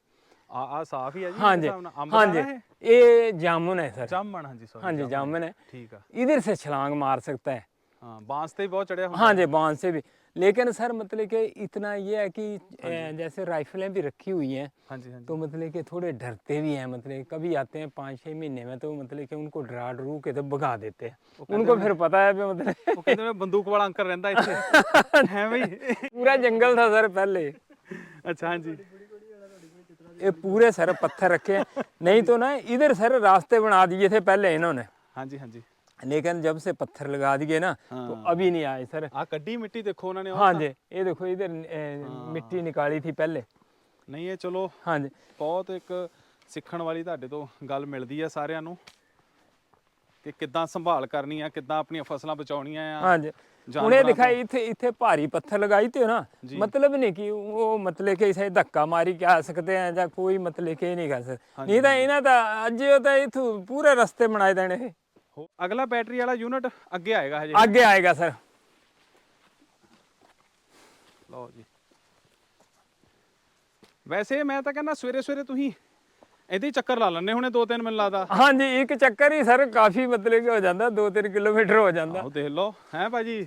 ਆ ਆ ਸਾਫ ਹੀ ਆ ਜੀ हाँ ਮੇਰੇ जी ਹਿਸਾਬ ਨਾਲ। ਅੰਬ हाँ ਦਾ जी ਨਾ ਇਹ? ये जामुन है सर ਜਾਮਣ ਹਾਂਜੀ ਸੌਰੀ हाँ जी जामुन है ਠੀਕ ਆ इधर से छलांग मार सकता है ਹਾਂ ਬਾਂਸ ਤੇ ਵੀ ਬਹੁਤ ਚੜਿਆ ਹੁੰਦਾ हाँ जी बांध से भी लेकिन सर मतलब के इतना ये है कि हाँ जैसे राइफलें भी रखी हुई हैं हाँ जी हाँ जी। तो मतलब के थोड़े डरते भी हैं मतलब कभी आते हैं पाँच छः महीने में तो मतलब के उनको डरा डरू के तो भगा देते हैं। उनको फिर पता है मतलब कहते मैं बंदूक वाला अंकल रहता इसे है भाई। पूरा जंगल था सर पहले। अच्छा हाँ जी। ये पूरे सर पत्थर रखे हैं। नहीं तो ना इधर सर रास्ते बना दिए थे पहले इन्होंने। हाँ जी हाँ जी। लेकिन जब से पत्थर लगा दिए ना तो अभी नहीं आए सर ਆ ਕੱਢੀ ਮਿੱਟੀ ਦੇਖੋ ਉਹਨਾਂ ਨੇ ਉਹ हाँ जी ये देखो इधर अ, मिट्टी निकाली थी पहले ਨਹੀਂ ਇਹ ਚਲੋ हाँ जी ਬਹੁਤ ਇੱਕ ਸਿੱਖਣ ਵਾਲੀ ਤੁਹਾਡੇ ਤੋਂ ਗੱਲ ਮਿਲਦੀ ਆ ਸਾਰਿਆਂ ਨੂੰ ਕਿ ਕਿੱਦਾਂ ਸੰਭਾਲ ਕਰਨੀ ਆ ਕਿੱਦਾਂ ਆਪਣੀਆਂ ਫਸਲਾਂ ਬਚਾਉਣੀਆਂ ਆ हाँ जी जानवरों उन्हें को- दिखाई इथे इथे भारी पत्थर लगाई थे ना मतलब नहीं कि वो मतलब कि इसे धक्का मारी के आ सकते हैं या कोई मतलब कि नहीं कर सकते नहीं तो इन्हें तो अज तो इथू पूरे रास्ते बनाए देने थे। ਹੋ- ਅਗਲਾ ਬੈਟਰੀ ਵਾਲਾ ਯੂਨਿਟ ਅੱਗੇ ਆਏਗਾ ਹਜੇ। ਅੱਗੇ ਆਏਗਾ ਸਰ ਲਓ ਜੀ। ਵੈਸੇ ਮੈਂ ਤਾਂ ਕਹਿੰਦਾ ਸਵੇਰੇ ਸਵੇਰੇ ਤੁਸੀਂ ਇਹਦੇ ਚੱਕਰ ਲਾ ਲੈਣੇ ਹੁਣੇ 2-3 ਮਿੰਟ ਲਾਦਾ ਹਾਂਜੀ ਇੱਕ ਚੱਕਰ ਹੀ ਸਰ ਕਾਫੀ ਮਤਲਬ ਕਿ ਹੋ ਜਾਂਦਾ 2-3 ਕਿਲੋਮੀਟਰ ਹੋ ਜਾਂਦਾ। ਆਹ ਦੇਖ ਲਓ। ਹੈ ਭਾਜੀ?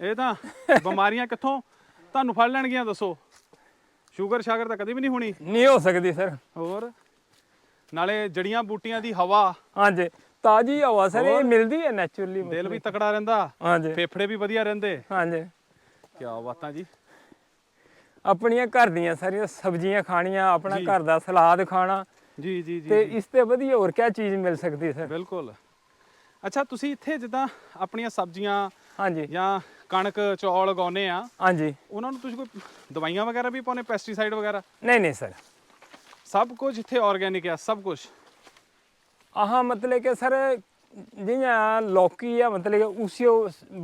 ਇਹ ਤਾਂ ਬਿਮਾਰੀਆਂ ਕਿੱਥੋਂ ਤੁਹਾਨੂੰ ਫੜ ਲੈਣਗੀਆਂ ਦੱਸੋ। ਸ਼ੂਗਰ ਸ਼ਾਗਰ ਤਾਂ ਕਦੇ ਵੀ ਨਹੀਂ ਹੋਣੀ। ਨਹੀਂ ਹੋ ਸਕਦੀ ਸਰ ਹੋਰ? ਨਾਲੇ ਜੜੀਆਂ ਬੂਟੀਆਂ ਦੀ ਹਵਾ। ਹਾਂਜੀ। ਤਾਜੀ ਹਵਾ ਸਰ ਇਹ ਮਿਲਦੀ ਹੈ ਨੇਚਰਲੀ ਦਿਲ ਵੀ ਤਕੜਾ ਰਹਿੰਦਾ ਹਾਂਜੀ। ਫੇਫੜੇ ਵੀ ਵਧੀਆ ਰਹਿੰਦੇ। ਹਾਂਜੀ। ਕੀ ਬਾਤਾਂ ਜੀ। ਆਪਣੀਆਂ ਘਰ ਦੀਆਂ ਸਾਰੀਆਂ ਸਬਜ਼ੀਆਂ ਖਾਣੀਆਂ ਆਪਣਾ ਘਰ ਦਾ ਸਲਾਦ ਖਾਣਾ। ਜੀ ਜੀ ਜੀ ਤੇ ਇਸ ਤੇ ਵਧੀਆ ਹੋਰ ਕੀ ਚੀਜ਼ ਮਿਲ ਸਕਦੀ ਸਰ? ਬਿਲਕੁਲ। ਅੱਛਾ ਤੁਸੀਂ ਇੱਥੇ ਜਿੱਦਾਂ ਆਪਣੀਆਂ ਸਬਜ਼ੀਆਂ ਹਾਂਜੀ। ਜਾਂ ਕਣਕ ਚੌਲ ਉਗਾਉਨੇ ਆ। ਹਾਂਜੀ। ਉਹਨਾਂ ਨੂੰ ਤੁਸੀਂ ਕੋਈ ਦਵਾਈਆਂ ਵਗੈਰਾ ਵੀ ਪਾਉਨੇ ਪੈਸਟੀਸਾਈਡ ਵਗੈਰਾ? ਨਹੀਂ ਨਹੀਂ ਸਰ। ਸਭ ਕੁਝ ਇੱਥੇ ਆਰਗੇਨਿਕ ਆ ਸਭ ਕੁਝ? ਆਹ ਮਤਲਬ ਕਿ ਸਰ ਜਿਹਾਂ ਲੌਕੀ ਆ ਮਤਲਬ ਕਿ ਉਸੇ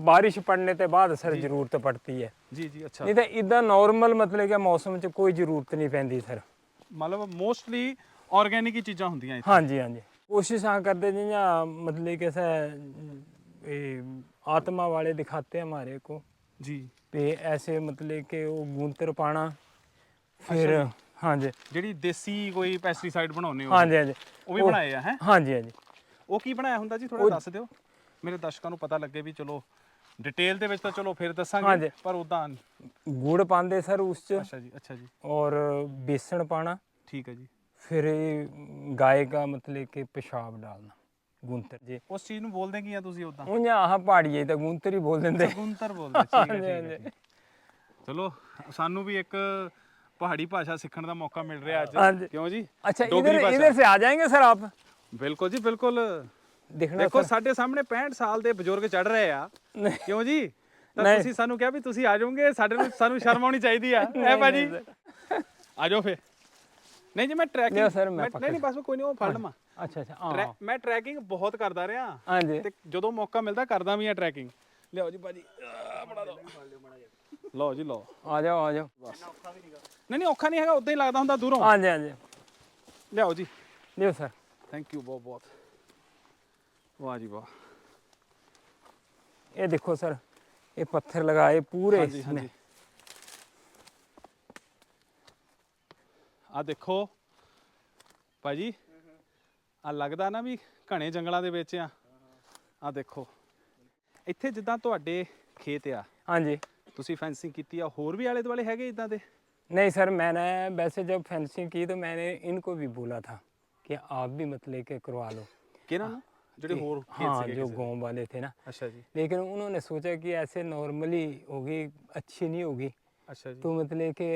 ਬਾਰਿਸ਼ ਪੜਨੇ ਤੇ ਬਾਅਦ ਸਰ ਜ਼ਰੂਰਤ ਪੜਤੀ ਹੈ ਜੀ ਜੀ ਅੱਛਾ ਨਹੀਂ ਤਾਂ ਇਦਾਂ ਨਾਰਮਲ ਮਤਲਬ ਕਿ ਮੌਸਮ 'ਚ ਕੋਈ ਜ਼ਰੂਰਤ ਨਹੀਂ ਪੈਂਦੀ ਸਰ ਮਤਲਬ ਮੋਸਟਲੀ ਆਰਗੇਨਿਕ ਹੀ ਚੀਜ਼ਾਂ ਹੁੰਦੀਆਂ ਇੱਥੇ ਹਾਂਜੀ ਹਾਂਜੀ ਕੋਸ਼ਿਸ਼ਾਂ ਕਰਦੇ ਜਿਹਾਂ मतलब कैसा ये आत्मा वाले दिखाते हैं हमारे को ਜੀ पे ऐसे मतलब कि वो गूंतर पाना फिर ਹਾਂਜੀ। ਜਿਹੜੀ ਦੇਸੀ ਕੋਈ ਪੈਸਟੀਸਾਈਡ ਬਣਾਉਂਦੇ ਹੋ ਹਾਂਜੀ ਹਾਂਜੀ। ਉਹ ਵੀ ਬਣਾਏ ਆ ਹੈ? ਹਾਂਜੀ ਹਾਂਜੀ। ਉਹ ਕੀ ਬਣਾਇਆ ਹੁੰਦਾ ਜੀ? ਥੋੜਾ ਦੱਸ ਦਿਓ। ਮੇਰੇ ਦਰਸ਼ਕਾਂ ਨੂੰ ਪਤਾ ਲੱਗੇ ਵੀ ਚਲੋ ਡਿਟੇਲ ਦੇ ਵਿੱਚ ਤਾਂ ਚਲੋ ਫਿਰ ਦੱਸਾਂਗੇ ਪਰ ਉਦਾਂ ਗੁੜ ਪਾਉਂਦੇ ਸਰ ਉਸ ਚ। ਅੱਛਾ ਜੀ ਅੱਛਾ ਜੀ। ਔਰ ਬੇਸਣ ਪਾਣਾ ਠੀਕ ਹੈ ਜੀ। ਫਿਰ ਇਹ ਗਾਏ ਦਾ ਮਤਲਬ ਕਿ ਪਿਸ਼ਾਬ ਡਾਲਣਾ ਗੁੰਤਰ ਜੀ। ਉਸ ਚੀਜ਼ ਨੂੰ ਬੋਲਦੇ ਕੀ ਆ ਤੁਸੀਂ ਉਦਾਂ ਉਹ ਜਾਂ ਆਹ ਪਹਾੜੀਏ ਤਾਂ ਗੁੰਤਰ ਹੀ ਬੋਲ ਦਿੰਦੇ। ਗੁੰਤਰ ਬੋਲਦੇ ਠੀਕ ਹੈ। ਚਲੋ ਸਾਨੂੰ ਵੀ ਇੱਕ ਪਹਾੜੀ ਭਾਸ਼ਾ ਸਿੱਖਣ ਦਾ ਮੌਕਾ ਮਿਲ ਰਿਹਾ ਅੱਜ। ਕਿਉਂ ਜੀ? अच्छा इधर डोगरी भाषा। इधर से आ जाएंगे ਬਿਲਕੁਲ ਜੀ ਬਿਲਕੁਲ। दिखना ਦੇਖੋ ਸਾਡੇ ਸਾਹਮਣੇ 65 ਸਾਲ ਦੇ ਬਜ਼ੁਰਗ ਚੜ ਰਹੇ ਆ। ਕਿਉਂ ਜੀ? ਤਾਂ ਤੁਸੀਂ ਸਾਨੂੰ ਕਿਹਾ ਵੀ ਤੁਸੀਂ ਆ ਜਾਓਗੇ ਸਾਡੇ ਨੂੰ ਸਾਨੂੰ ਸ਼ਰਮ ਆਉਣੀ ਚਾਹੀਦੀ ਆ। ਐ ਭਾਜੀ? ਆ ਜਾਓ ਫੇ ਨਹੀਂ ਜੀ ਮੈਂ ਲਿਆ ਸਰ, ਟਰੈਕਿੰਗ ਮੈਂ ਨਹੀਂ ਨਹੀਂ ਬਸ ਕੋਈ ਨਹੀਂ ਉਹ ਫੜ ਲਵਾਂ। अच्छा अच्छा हाँ ਮੈਂ ਟਰੈਕਿੰਗ ਬਹੁਤ ਕਰਦਾ ਰਿਹਾ। हाँ जी ਤੇ ਜਦੋਂ ਮੌਕਾ ਮਿਲਦਾ ਕਰਦਾ ਵੀ ਆ ਟਰੈਕਿੰਗ ਲਿਆਓ ਜੀ ਭਾਜੀ। ਆਹ, ਬਣਾ ਦਿਓ। ਲਓ ਜੀ ਲਓ। ਆ ਜਾਓ ਆ ਜਾਓ। ਨਹੀਂ ਨਹੀਂ ਔਖਾ ਨਹੀਂ ਹੈਗਾ ਉਦਾਂ ਹੀ ਲੱਗਦਾ ਹੁੰਦਾ ਦੂਰੋਂ। ਹਾਂਜੀ ਹਾਂਜੀ। ਲਿਆਓ ਜੀ। ਲਿਓ ਸਰ। ਥੈਂਕ ਯੂ ਬਹੁਤ ਬਹੁਤ। ਵਾਹ ਜੀ ਵਾਹ। ਇਹ ਦੇਖੋ ਸਰ ਇਹ ਪੱਥਰ ਲਗਾਏ ਪੂਰੇ ਹਾਂਜੀ ਹਾਂਜੀ। ਆ ਦੇਖੋ। ਭਾਜੀ ਆ ਲੱਗਦਾ ਨਾ ਵੀ ਘਣੇ ਜੰਗਲਾਂ ਦੇ ਵਿੱਚ ਆ। ਆ ਦੇਖੋ। ਇੱਥੇ ਜਿੱਦਾਂ ਤੁਹਾਡੇ ਖੇਤ ਆ। ਹਾਂਜੀ। ਤੁਸੀਂ ਫੈਂਸਿੰਗ ਕੀਤੀ ਆ ਹੋਰ ਵੀ ਆਲੇ ਦੁਆਲੇ ਹੈਗੇ ਇਦਾਂ ਦੇ नहीं सर मैंने वैसे जब फेंसिंग की तो मैंने इनको भी बोला था कि आप भी मत लेके करवा लो ਕਿਹਨਾਂ ਨੂੰ ਜਿਹੜੇ ਹੋਰ ਖੇਤ हाँ ਸੀਗੇ जो ਕਿਸੇ ਦੇ? गांव वाले थे ना ਅੱਛਾ ਜੀ लेकिन उन्होंने सोचा कि ऐसे नॉर्मली होगी अच्छी नहीं होगी ਅੱਛਾ ਜੀ तो मतलब कि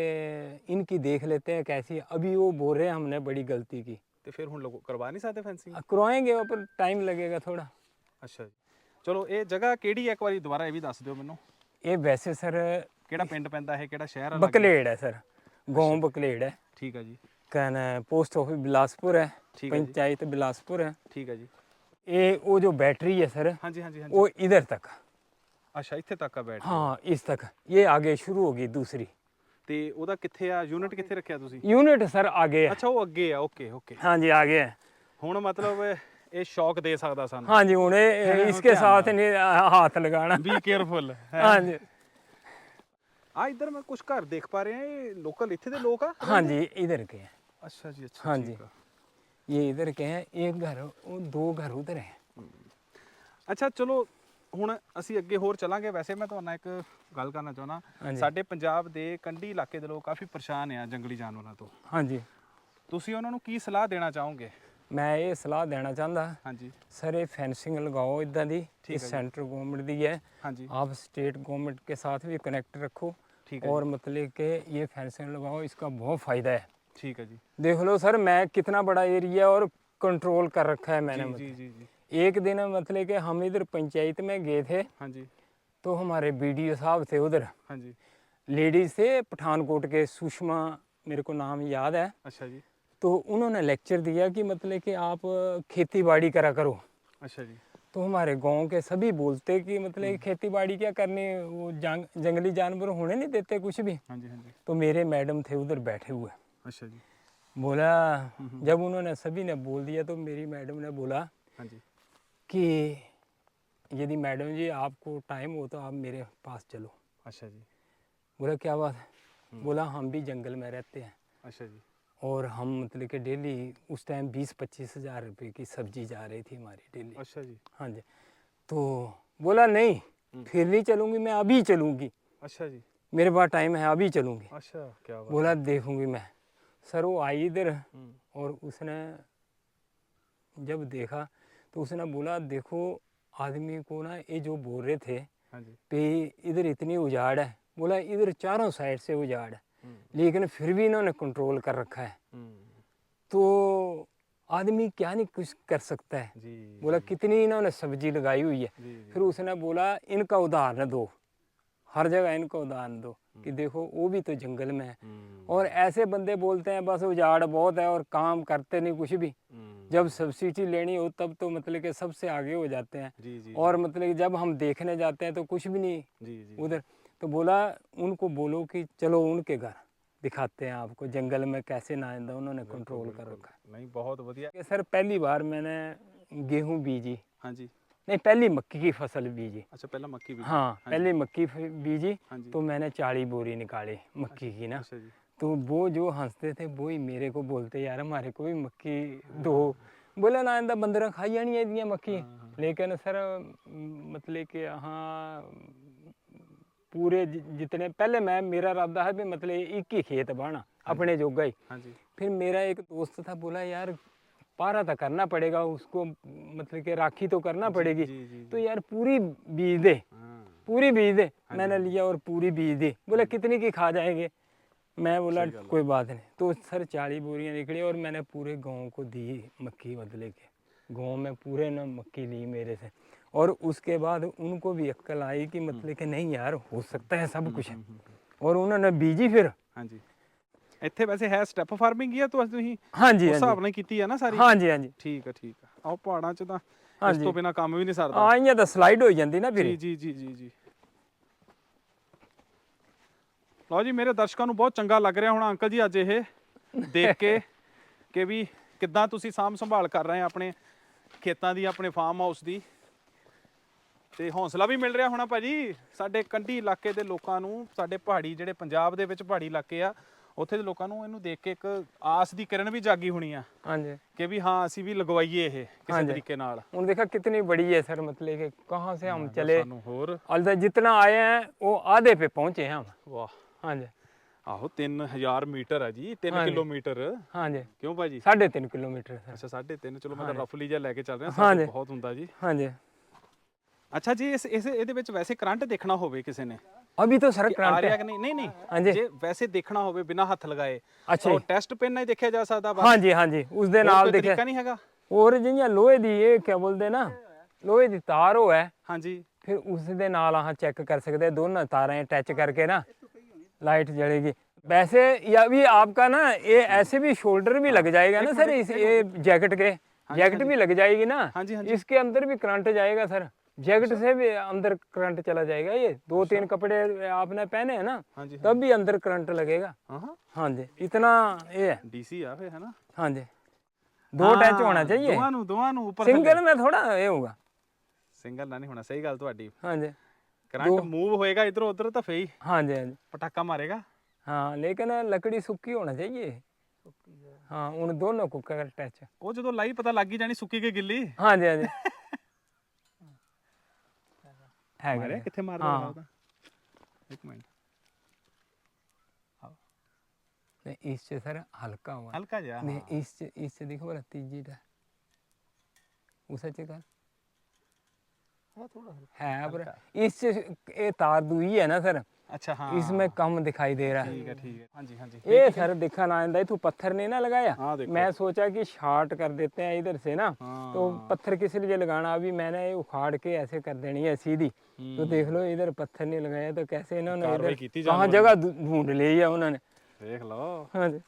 इनकी देख लेते हैं कैसी अभी वो बोल रहे हैं हमने बड़ी गलती की ਤੇ ਫਿਰ ਹੁਣ ਲੋਕ ਕਰਵਾ ਨਹੀਂ ਸਕਦੇ ਫੈਂਸਿੰग करवाएंगे वो पर टाइम लगेगा थोड़ा ਅੱਛਾ ਜੀ ਚਲੋ ਇਹ ਜਗ੍ਹਾ ਕਿਹੜੀ ਹੈ ਇੱਕ ਵਾਰੀ ਦੁਬਾਰਾ ਇਹ ਵੀ ਦੱਸ ਦਿਓ ਮੈਨੂੰ ये वैसे सर ਕਿਹੜਾ ਪਿੰਡ ਪੈਂਦਾ ਹੈ ਕਿਹੜਾ ਸ਼ਹਿਰ ਆ ਲਾਗੇ? बकलेड़ है सर गांव बकलेड़ है ਠੀਕ ਹੈ ਜੀ कहना है पोस्ट ऑफिस बिलासपुर है ठीक है जी। पंचायत बिलासपुर है ਠੀਕ ਹੈ ਜੀ ये वो जो बैटरी है सर ਹਾਂਜੀ ਹਾਂਜੀ ਹਾਂਜੀ वो इधर तक ਅੱਛਾ ਇੱਥੇ ਤੱਕ ਆ ਬੈਠ हाँ इस तक ये आगे शुरू होगी दूसरी ਤੇ ਉਹਦਾ ਕਿੱਥੇ ਆ ਯੂਨਿਟ ਕਿੱਥੇ ਰੱਖਿਆ ਤੁਸੀਂ यूनिट सर आगे है ਅੱਛਾ ਉਹ ਅੱਗੇ ਆ ਓਕੇ ਓਕੇ हाँ जी आगे है ਹੁਣ ਮਤਲਬ ਇਹ ਸ਼ੌਕ ਦੇ ਸਕਦਾ ਸਾਨੂੰ हाँ जी उन्हें हाँ, इसके ध्यान साथ रखो। नहीं आ, हाथ लगाना ਬੀ ਕੇਅਰਫੁਲ हाँ जी ਆ ਇੱਧਰ ਮੈਂ ਕੁਝ ਘਰ ਦੇਖ ਪਾ ਰਿਹਾ ਇਹ ਲੋਕਲ ਇੱਥੇ ਦੇ ਲੋਕ ਆ हाँ जी इधर के हैं ਅੱਛਾ ਜੀ ਅੱਛਾ हाँ ਠੀਕ जी ਆ। ये इधर के हैं एक घर वो दो घर उधर हैं ਅੱਛਾ ਚਲੋ ਹੁਣ ਅਸੀਂ ਅੱਗੇ ਹੋਰ ਚੱਲਾਂਗੇ ਵੈਸੇ ਮੈਂ ਤੁਹਾਨੂੰ ਇੱਕ ਗੱਲ ਕਰਨਾ ਚਾਹੁੰਦਾ ਹਾਂਜੀ। ਸਾਡੇ ਪੰਜਾਬ ਦੇ ਕੰਢੀ ਇਲਾਕੇ ਦੇ ਲੋਕ ਕਾਫੀ ਪਰੇਸ਼ਾਨ ਆ ਜੰਗਲੀ ਜਾਨਵਰਾਂ ਤੋਂ हाँ जी ਤੁਸੀਂ ਉਹਨਾਂ ਨੂੰ ਕੀ ਸਲਾਹ ਦੇਣਾ ਚਾਹੋਗੇ मैं ये सलाह देना चाहता ਹਾਂਜੀ सर ये फेंसिंग लगाओ इदा दी ठीक ये है जी। सेंट्रल गवर्नमेंट दी है ਹਾਂਜੀ आप स्टेट गवर्नमेंट के साथ भी कनेक्ट रखो ठीक है और मतलब कि ये फेंसिंग लगाओ इसका बहुत फ़ायदा है ਠੀਕ ਹੈ ਜੀ देख लो सर मैं कितना बड़ा एरिया और कंट्रोल कर रखा है मैंने ਜੀ मतलब। ਜੀ जी एक दिन मतलब कि हम इधर पंचायत में गए थे ਹਾਂਜੀ तो हमारे बीडीओ साहब थे उधर ਹਾਂਜੀ लेडीज थे पठानकोट के सुषमा मेरे को नाम याद है ਅੱਛਾ ਜੀ तो उन्होंने लेक्चर दिया कि मतलब कि आप खेती बाड़ी करा करो। अच्छा जी। तो हमारे गाँव के सभी बोलते कि मतलब हम्म। खेती बाड़ी क्या करनी वो जंग, जंगली जानवर होने नहीं देते कुछ भी। हाँ जी हाँ जी। तो मेरे मैडम थे उधर बैठे हुए। अच्छा जी। बोला हम्म, हम्म। जब उन्होंने सभी ने बोल दिया तो मेरी मैडम ने बोला हाँ जी। कि यदि मैडम जी आपको टाइम हो तो आप मेरे पास चलो। अच्छा जी। बोला क्या बात है? बोला हम भी जंगल में रहते हैं। अच्छा जी। और हम मतलब के डेली उस टाइम बीस पच्चीस हज़ार रुपये की सब्ज़ी जा रही थी हमारी डेली। अच्छा जी। हाँ जी। तो बोला नहीं हम्म। फिर नहीं चलूँगी मैं अभी चलूँगी। अच्छा जी। मेरे पास टाइम है अभी चलूँगी। अच्छा क्या बात बोला देखूँगी मैं। सर वो आई इधर हम्म। और उसने जब देखा तो उसने बोला देखो आदमी को ना ये जो बोल रहे थे हाँ जी। पे इधर इतनी उजाड़ है। बोला इधर चारों साइड से उजाड़ है। लेकिन फिर भी इन्होंने कंट्रोल कर रखा है। तो आदमी क्या नहीं कुछ कर सकता है। बोला कितनी इन्होंने सब्ज़ी लगाई हुई है। फिर उसने बोला इनका उदाहरण दो। हर जगह इनको उदाहरण दो कि देखो वो भी तो जंगल में है। और ऐसे बंदे बोलते हैं बस उजाड़ बहुत है और काम करते नहीं कुछ भी। जब सब्सिडी लेनी हो तब तो मतलब के सबसे आगे हो जाते हैं। जी, जी, और मतलब जब हम देखने जाते हैं तो कुछ भी नहीं उधर। तो बोला उनको बोलो कि चलो उनके घर दिखाते हैं आपको जंगल में कैसे ना आंदा उन्होंने कंट्रोल कर रखा नहीं बहुत बढ़िया। सर पहली बार मैंने गेहूँ बीजी। हाँ जी। नहीं पहली मक्की की फ़सल बीजी। अच्छा पहला मक्की बीजी। हाँ हाँ पहली मक्की बीजी हाँ तो मैंने चाली बोरी निकाली मक्की अच्छा, की ना। अच्छा तो वो जो हँसते थे वो ही मेरे को बोलते यार हमारे को भी मक्की हाँ। दो। बोले ना आंदा बंदर खाई जानी है मक्की हाँ, हाँ। लेकिन सर मतलब कि हाँ पूरे जि- जितने पहले मैं मेरा इरादा है भी मतलब एक ही खेत बाना अपने जोगा ही ਹਾਂਜੀ फिर मेरा एक दोस्त था बोला यार पारा तो करना पड़ेगा उसको मतलब कि राखी तो करना पड़ेगी जी जी तो यार पूरी बीज दे ਹਾਂ पूरी बीज दे मैंने लिया और पूरी बीज दी बोले कितनी की खा जाएंगे मैं बोला कोई बात नहीं तो सर चालीस बोरियां निकली और मैंने पूरे गांव को दी मक्की बदले के गांव में पूरे ना मक्की ली मेरे से और उसके बाद उनको भी अक्ल आई कि मतलब कि नहीं यार हो सकता है सब कुछ और उन्होंने बीजी फिर ਹਾਂਜੀ ਇੱਥੇ ਵੈਸੇ ਹੈ ਸਟੈਪ ਫਾਰਮਿੰਗ ਹੀ ਆ ਤੁਸੀਂ ਤੁਸੀਂ हाँ ਉਸ जी हाँ ਹਿਸਾਬ जी ਨਾਲ ਕੀਤੀ ਆ ਨਾ ਸਾਰੀ हाँ जी हाँ जी ਠੀਕ ਆ ਠੀਕ ਆ ਆਹ ਪਹਾੜਾਂ 'ਚ ਤਾਂ ਇਸ ਹਾਂਜੀ। ਤੋਂ ਬਿਨਾ ਕੰਮ ਵੀ ਨਹੀਂ ਸਰਦਾ हाँ इ'यां ਤਾਂ ਸਲਾਈਡ ਹੋ ਜਾਂਦੀ ਨਾ ਫਿਰ ਜੀ ਜੀ ਜੀ ਜੀ ਜੀ ਲਓ ਜੀ ਮੇਰੇ ਦਰਸ਼ਕਾਂ ਨੂੰ ਬਹੁਤ ਚੰਗਾ ਲੱਗ ਰਿਹਾ ਹੁਣ ਅੰਕਲ ਜੀ ਅੱਜ ਇਹ ਦੇਖ ਕੇ ਕਿ ਵੀ ਕਿੱਦਾਂ ਤੁਸੀਂ ਸਾਂਭ ਸੰਭਾਲ ਕਰ ਰਹੇ ਆ ਆਪਣੇ ਖੇਤਾਂ ਦੀ ਆਪਣੇ ਫਾਰਮ ਹਾਊਸ ਦੀ ਤੇ ਹੌਸਲਾ ਵੀ ਮਿਲ ਰਿਹਾ ਹੋਣਾ ਭਾਜੀ। ਸਾਡੇ ਕੰਢੀ ਇਲਾਕੇ ਦੇ ਲੋਕਾਂ ਨੂੰ ਸਾਡੇ ਪਹਾੜੀ ਜਿਹੜੇ ਪੰਜਾਬ ਦੇ ਵਿੱਚ ਪਹਾੜੀ ਇਲਾਕੇ ਆ ਉੱਥੇ ਦੇ ਲੋਕਾਂ ਨੂੰ ਇਹਨੂੰ ਦੇਖ ਕੇ ਇੱਕ ਆਸ ਦੀ ਕਿਰਨ ਵੀ ਜਾਗੀ ਹੋਣੀ ਆ ਹਾਂਜੀ। ਕਿ ਵੀ ਹਾਂ ਅਸੀਂ ਵੀ ਲਗਵਾਈਏ ਇਹ ਕਿਸੇ ਤਰੀਕੇ ਨਾਲ। ਹੁਣ ਦੇਖਾ ਕਿਤਨੀ ਬੜੀ ਹੈ ਸਰ ਮਤਲਬ ਕਿ ਕਹਾਂ ਸੇ ਹਮ ਚਲੇ। ਸਾਨੂੰ ਹੋਰ। ਅਲਦਾ ਜਿਤਨਾ ਆਏ ਹੈ ਉਹ ਆਧੇ पे ਪਹੁੰਚੇ ਹਮ। ਵਾਹ। ਹਾਂਜੀ। ਆਹੋ 3000 ਮੀਟਰ ਆ ਜੀ 3 ਕਿਲੋਮੀਟਰ। ਹਾਂਜੀ। ਕਿਉਂ ਭਾਜੀ? 3.5 ਕਿਲੋਮੀਟਰ ਅੱਛਾ 3.5 ਚਲੋ ਮੈਂ ਤਾਂ ਰਫਲੀ ਜਿਹਾ ਲੈ ਕੇ ਚੱਲ ਰਿਹਾ ਬਹੁਤ ਹੁੰਦਾ ਜੀ। ਹਾਂਜੀ। ਅੱਛਾ ਜੀ ਇਸ ਇਸ ਇਹਦੇ ਵਿੱਚ ਵੈਸੇ ਕਰੰਟ ਦੇਖਣਾ ਹੋਵੇ ਕਿਸੇ ਨੇ अभी तो सर ਕਿ ਆ करंट ਰਿਹਾ है ਕਿ ਨਹੀਂ ਨਹੀਂ ਨਹੀਂ ਹਾਂਜੀ। ਜੇ ਵੈਸੇ ਦੇਖਣਾ ਹੋਵੇ ਬਿਨਾ ਹੱਥ ਲਗਾਏ ਅੱਛਾ ਉਹ ਜੀ। ਟੈਸਟ ਪੈਨ ਨਾਲ ਹੀ ਦੇਖਿਆ ਜਾ ਸਕਦਾ ਬਸ हाँ जी हाँ जी उस दिन ਹੋਰ नाल ਕੋਈ देखे ਤਰੀਕਾ ਨਹੀਂ ਹੈਗਾ और जियां लोहे दी ये क्या बोलते ना लोहे दी तार हो है ਹਾਂਜੀ फिर उस दे नाल अहाँ चेक कर सकते हैं दोनों तारें टच करके ना लाइट जलेगी वैसे या भी आपका ना ये ऐसे भी शोल्डर भी लग जाएगा ना सर इस ये जैकेट के जैकेट भी लग जाएगी ना हाँ जी, हाँ जी। इसके अंदर भी करंट जाएगा सर जैकेट से भी अंदर करंट चला जाएगा ये दो तीन कपड़े आपने पहने हैं ना हाँ जी, हाँ तब भी अंदर करंट लगेगा ਹਾਂ ਹਾਂ हाँ जी इतना ये है ਡੀਸੀ ਆ ਫੇ ਹੈ ਨਾ हाँ जी दो टच होना चाहिए ਦੋਵਾਂ ਨੂੰ ਦੋਵਾਂ ਨੂੰ ਉੱਪਰ सिंगल में थोड़ा ये होगा ਸਿੰਗਲ ਨਾ ਨਹੀਂ ਹੋਣਾ ਸਹੀ ਗੱਲ ਤੁਹਾਡੀ हाँ जी ਕਰੰਟ ਮੂਵ ਹੋਏਗਾ ਇਧਰ ਉਧਰ ਤਾਂ ਫੇ ਹੀ हाँ जी हाँ जी ਪਟਾਕਾ ਮਾਰੇਗਾ हाँ लेकिन लकड़ी सूखी होना चाहिए हाँ उन दोनों को कर टच ਉਹ ਜਦੋਂ ਲਾਈ ਪਤਾ ਲੱਗ ਹੀ ਜਾਣੀ ਸੁੱਕੀ ਕੇ ਗਿੱਲੀ हाँ जी ਹੈਗਾ ਰੇ ਕਿੱਥੇ ਮਾਰਦਾ ਹਾਂ। ਉਹਦਾ? ਇੱਕ ਮਿੰਟ। ਨਹੀਂ ਇਸ ਚ ਸਰ ਹਲਕਾ ਹੋਗਾ ਹਲਕਾ ਜਿਹਾ ਨਹੀਂ ਇਸ ਚ ਇਸ ਚ ਦੇਖੋ ਵਾਲਾ ਤੀਜੀ ਦਾ। ਉਸੇ ਚ ਕਰ। हाँ थोड़ा है पर इस ये तार दूई है ना सर अच्छा हाँ इसमें कम दिखाई दे रहा है ठीक है ठीक है हाँ जी हाँ जी ये सर दिखा ना आंदा इतू पत्थर ने ना लगाया हाँ, मैं सोचा कि शार्ट कर देते हैं इधर से ना हाँ, तो पत्थर किस लिए लगाना अभी मैंने उखाड़ के ऐसे कर देनी है सीधी तो देख लो इधर पत्थर नहीं लगाया तो कैसे इन्होंने इधर कहाँ जगह ढूंढ ली है उन्होंने देख लो हाँ जी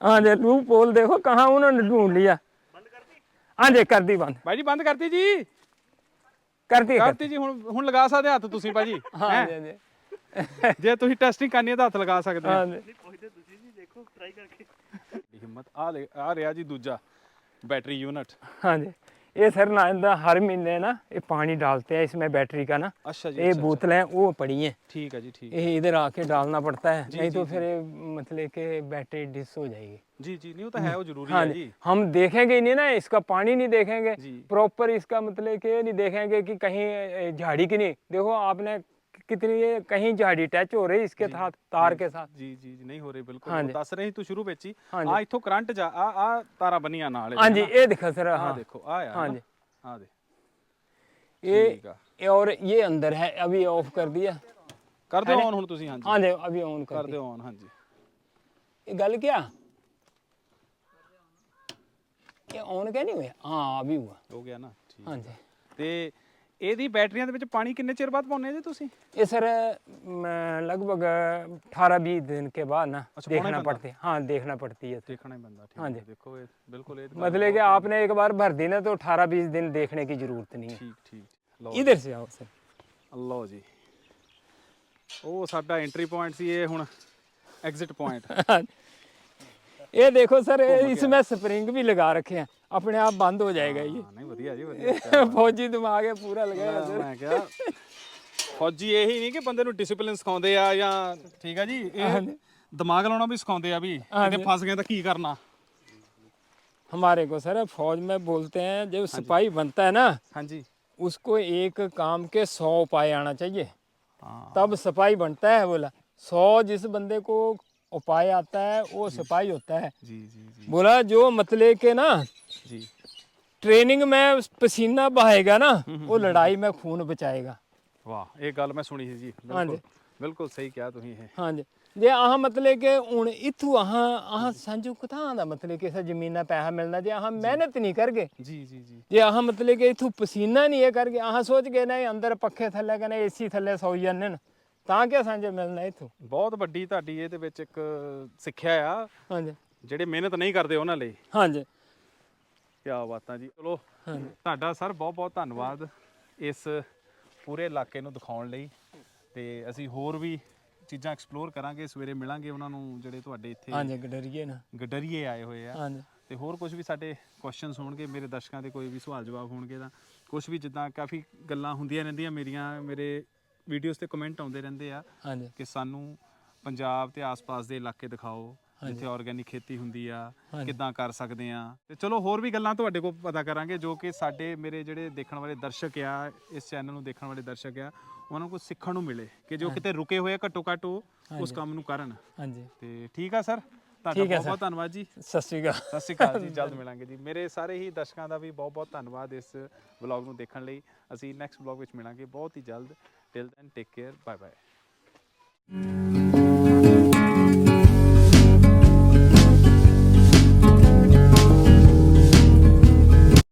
हाँ जी लू पोल देखो कहाँ उन्होंने ढूंढ लिया हाँ जी कर दी बंद भाई जी बंद कर दी जी ਕਰਤੀ ਕਰਤੀ ਜੀ ਹੁਣ ਹੁਣ ਲਗਾ ਸਕਦੇ ਹੱਥ ਤੁਸੀਂ ਭਾਜੀ ਜੇ ਤੁਸੀਂ ਟੈਸਟਿੰਗ ਕਰਨੀ ਹੈ ਤਾਂ ਹੱਥ ਲਗਾ ਸਕਦੇ ਹਾਂ। ਨਹੀਂ ਪਹੁੰਚਦੇ ਤੁਸੀਂ ਜੀ ਦੇਖੋ ਟਰਾਈ ਕਰਕੇ। ਹਿੰਮਤ ਆ ਆ ਰਿਹਾ ਜੀ ਦੂਜਾ ਬੈਟਰੀ ਯੂਨਿਟ ਹਾਂਜੀ। ये सर ना इनका हर महीने ना ये पानी डालते हैं इसमें बैटरी का ना अच्छा जी ये अच्छा, बोतलें वो पड़ी हैं अच्छा। ठीक है जी ठीक ये इधर आके डालना पड़ता है जी, नहीं जी, तो जी। फिर ये मतलब कि बैटरी डिस हो जाएगी जी जी नहीं वो तो है वो जरूरी हाँ है जी जी हम देखेंगे ही नहीं ना इसका पानी नहीं देखेंगे जी। प्रॉपर इसका मतलब कि ये नहीं देखेंगे कि कहीं ए, झाड़ी की नहीं देखो आपने कितनी ये कहीं झाड़ी टच हो रही इसके साथ तार के साथ ਜੀ ਜੀ ਜੀ ਨਹੀਂ ਹੋ ਰਹੀ ਬਿਲਕੁਲ हाँ ਉਹ जी। ਦੱਸ ਰਹੀ ਤੂੰ ਸ਼ੁਰੂ ਵਿੱਚ ਹੀ हाँ जी। ਆ ਇੱਥੋਂ ਕਰੰਟ ਜਾ ਆ ਆ ਤਾਰਾ ਬਣੀਆਂ ਨਾਲ हाँ जी ये दिखा सर ਆ हाँ ਦੇਖੋ ਆ ਆ हाँ जी ਆ ਦੇ ये ठीक है। ये और ये अंदर है अभी ऑफ कर दिया ਕਰ ਦਿਓ ਔਨ ਹੁਣ ਤੁਸੀਂ ਹਾਂਜੀ हाँ जी अभी ऑन कर ਕਰ दिया ਦਿਓ ਔਨ ਹਾਂਜੀ ये गल क्या ये ऑन क्या नहीं हुआ हाँ अभी हुआ ਹੋ ਗਿਆ ਨਾ ਠੀਕ हाँ जी ਤੇ ਇਹਦੀ ਬੈਟਰੀਆਂ ਦੇ ਵਿੱਚ ਪਾਣੀ ਕਿੰਨੇ ਚਿਰ ਬਾਅਦ ਪਾਉਂਦੇ ਜੀ ਤੁਸੀਂ? ਇਹ ਸਰ ਲਗਭਗ 18-20 ਦਿਨ ਕੇ ਬਾਅਦ ਨਾ देखना पड़ती है हाँ देखना पड़ती है ਦੇਖਣਾ ਹੀ ਬੰਦਾ ਠੀਕ ਹਾਂਜੀ। ਹੈ ਦੇਖੋ ਇਹ ਬਿਲਕੁਲ ਇਹ ਗੱਲ- मतलब कि आपने एक बार भर दी ना तो 18-20 दिन देखने की जरूरत नहीं ਠੀਕ ਠੀਕ। ਲਓ है इधर से आओ सर ਲਓ ਜੀ। ਉਹ ਸਾਡਾ ਐਂਟਰੀ ਪੁਆਇੰਟ ਸੀ ਇਹ ਹੁਣ ਐਗਜ਼ਿਟ ਪੁਆਇੰਟ ये देखो सर इसमें स्प्रिंग भी लगा रखे हैं अपने आप बंद हो जाएगा ये ਨਹੀਂ ਵਧੀਆ ਜੀ ਵਧੀਆ फौजी दिमाग है पूरा लगाया सर ਮੈਂ ਕਿਹਾ ਫੌਜੀ ਇਹੀ ਨਹੀਂ ਕਿ ਬੰਦੇ ਨੂੰ ਡਿਸਪਲਿਨ ਸਿਖਾਉਂਦੇ ਆ ਜਾਂ ਠੀਕ ਆ ਜੀ ਇਹ ਦਿਮਾਗ ਲਾਉਣਾ ਵੀ ਸਿਖਾਉਂਦੇ ਆ ਵੀ ਕਿਤੇ ਫਸ ਗਏ ਤਾਂ ਕੀ ਕਰਨਾ हमारे को सर फौज में बोलते हैं जब सिपाही बनता है ना ਹਾਂਜੀ उसको एक काम के सौ उपाय आना चाहिए ਹਾਂ तब सिपाही बनता है बोला सौ जिस बंदे को उपाय आता है वो सिपाही होता है ਜੀ ਜੀ ਜੀ बोला जो मतले के ना ਜੀ। ਟ੍ਰੇਨਿੰਗ ਮੈਂ ਪਸੀਨਾ ਬਹਾਏਗਾ ਨਾ ਉਹ ਲੜਾਈ ਮੈਂ ਖੂਨ ਬਚਾਏਗਾ। ਵਾਹ ਇਹ ਗੱਲ ਮੈਂ ਸੁਣੀ ਸੀ ਜੀ ਬਿਲਕੁਲ। ਬਿਲਕੁਲ ਸਹੀ ਕਿਹਾ ਤੁਸੀਂ ਇਹ। ਹਾਂਜੀ। ਜੇ ਆਹ ਮਤਲਬ ਕਿ ਹੁਣ ਇਥੋਂ ਆਹ ਆਹ ਸਾਂਝੂ ਕਥਾਂ ਦਾ ਮਤਲਬ ਕਿ ਸਾ ਜ਼ਮੀਨਾਂ ਪੈਸਾ ਮਿਲਣਾ ਜੇ ਆਹ ਮਿਹਨਤ ਨਹੀਂ ਕਰਗੇ? ਜੀ ਜੀ ਜੀ। ਜੇ ਆਹ ਮਤਲਬ ਕਿ ਇਥੋਂ ਪਸੀਨਾ ਨਹੀਂ ਇਹ ਕਰਗੇ ਆਹ ਸੋਚ ਕੇ ਨਾ ਅੰਦਰ ਪੱਖੇ ਥੱਲੇ ਕਹਿੰਦੇ ਏਸੀ ਥੱਲੇ ਸੌ ਜਾਂਦੇ ਨੇ ਤਾਂ ਕਿ ਸਾਂਝੇ ਮਿਲਣਾ ਇਥੋਂ? ਬਹੁਤ ਵੱਡੀ ਤੁਹਾਡੀ ਇਹਦੇ ਵਿੱਚ ਇੱਕ ਸਿੱਖਿਆ ਆ। ਹਾਂਜੀ। ਜਿਹੜੇ ਮਿਹਨਤ ਨਹੀਂ ਕਰਦੇ ਉਹਨਾਂ ਲਈ। ਹਾਂਜੀ। ਕੀ ਬਾਤਾਂ ਜੀ। ਚਲੋ ਤੁਹਾਡਾ ਸਰ ਬਹੁਤ ਬਹੁਤ ਧੰਨਵਾਦ ਇਸ ਪੂਰੇ ਇਲਾਕੇ ਨੂੰ ਦਿਖਾਉਣ ਲਈ। ਤੇ ਅਸੀਂ ਹੋਰ ਵੀ ਚੀਜ਼ਾਂ ਐਕਸਪਲੋਰ ਕਰਾਂਗੇ ਸਵੇਰੇ ਮਿਲਾਂਗੇ ਉਹਨਾਂ ਨੂੰ ਜਿਹੜੇ ਤੁਹਾਡੇ ਇੱਥੇ ਹਾਂਜੀ ਗਡਰੀਏ ਨਾ। ਗਡਰੀਏ ਆਏ ਹੋਏ ਆ। ਹਾਂਜੀ। ਤੇ ਹੋਰ ਕੁਝ ਵੀ ਸਾਡੇ ਕੁਐਸਚਨਸ ਹੋਣਗੇ ਮੇਰੇ ਦਰਸ਼ਕਾਂ ਦੇ ਕੋਈ ਵੀ ਸਵਾਲ ਜਵਾਬ ਹੋਣਗੇ ਤਾਂ ਕੁਝ ਵੀ ਜਿੱਦਾਂ ਕਾਫੀ ਗੱਲਾਂ ਹੁੰਦੀਆਂ ਰਹਿੰਦੀਆਂ ਮੇਰੀਆਂ ਮੇਰੇ ਵੀਡੀਓਜ਼ ਤੇ ਕਮੈਂਟ ਆਉਂਦੇ ਰਹਿੰਦੇ ਆ ਹਾਂਜੀ। ਕਿ ਸਾਨੂੰ ਪੰਜਾਬ ਤੇ ਆਸ-ਪਾਸ ਦੇ ਇਲਾਕੇ ਦਿਖਾਓ। ਜਿੱਥੇ ਆਰਗੈਨਿਕ ਖੇਤੀ ਹੁੰਦੀ ਆ ਕਿੱਦਾਂ ਕਰ ਸਕਦੇ ਆ। ਤੇ ਚਲੋ ਹੋਰ ਵੀ ਗੱਲਾਂ ਤੁਹਾਡੇ ਕੋਲ ਪਤਾ ਕਰਾਂਗੇ ਜੋ ਕਿ ਸਾਡੇ ਮੇਰੇ ਜਿਹੜੇ ਦੇਖਣ ਵਾਲੇ ਦਰਸ਼ਕ ਆ ਇਸ ਚੈਨਲ ਨੂੰ ਦੇਖਣ ਵਾਲੇ ਦਰਸ਼ਕ ਆ ਉਹਨਾਂ ਨੂੰ ਸਿੱਖਣ ਨੂੰ ਮਿਲੇ ਕਿ ਜੋ ਕਿਤੇ ਰੁਕੇ ਹੋਏ ਘੱਟੋ ਘੱਟ ਉਸ ਕੰਮ ਨੂੰ ਕਰਨ। ਹਾਂਜੀ। ਤੇ ਠੀਕ ਆ ਸਰ? ਤੁਹਾਡਾ ਬਹੁਤ। ਬਹੁਤ ਧੰਨਵਾਦ ਜੀ। ਸਤਿ ਸ਼੍ਰੀ ਅਕਾਲ। ਸਤਿ ਸ਼੍ਰੀ ਅਕਾਲ ਜੀ ਜਲਦ ਮਿਲਾਂਗੇ ਜੀ। ਮੇਰੇ ਸਾਰੇ ਹੀ ਦਰਸ਼ਕਾਂ ਦਾ ਵੀ ਬਹੁਤ ਬਹੁਤ ਧੰਨਵਾਦ ਇਸ ਵਲੌਗ ਨੂੰ ਦੇਖਣ ਲਈ। ਅਸੀਂ ਨੈਕਸਟ ਵਲੌਗ ਵਿੱਚ ਮਿਲਾਂਗੇ। ਬਹੁਤ ਹੀ ਜਲਦ। Till then take care bye bye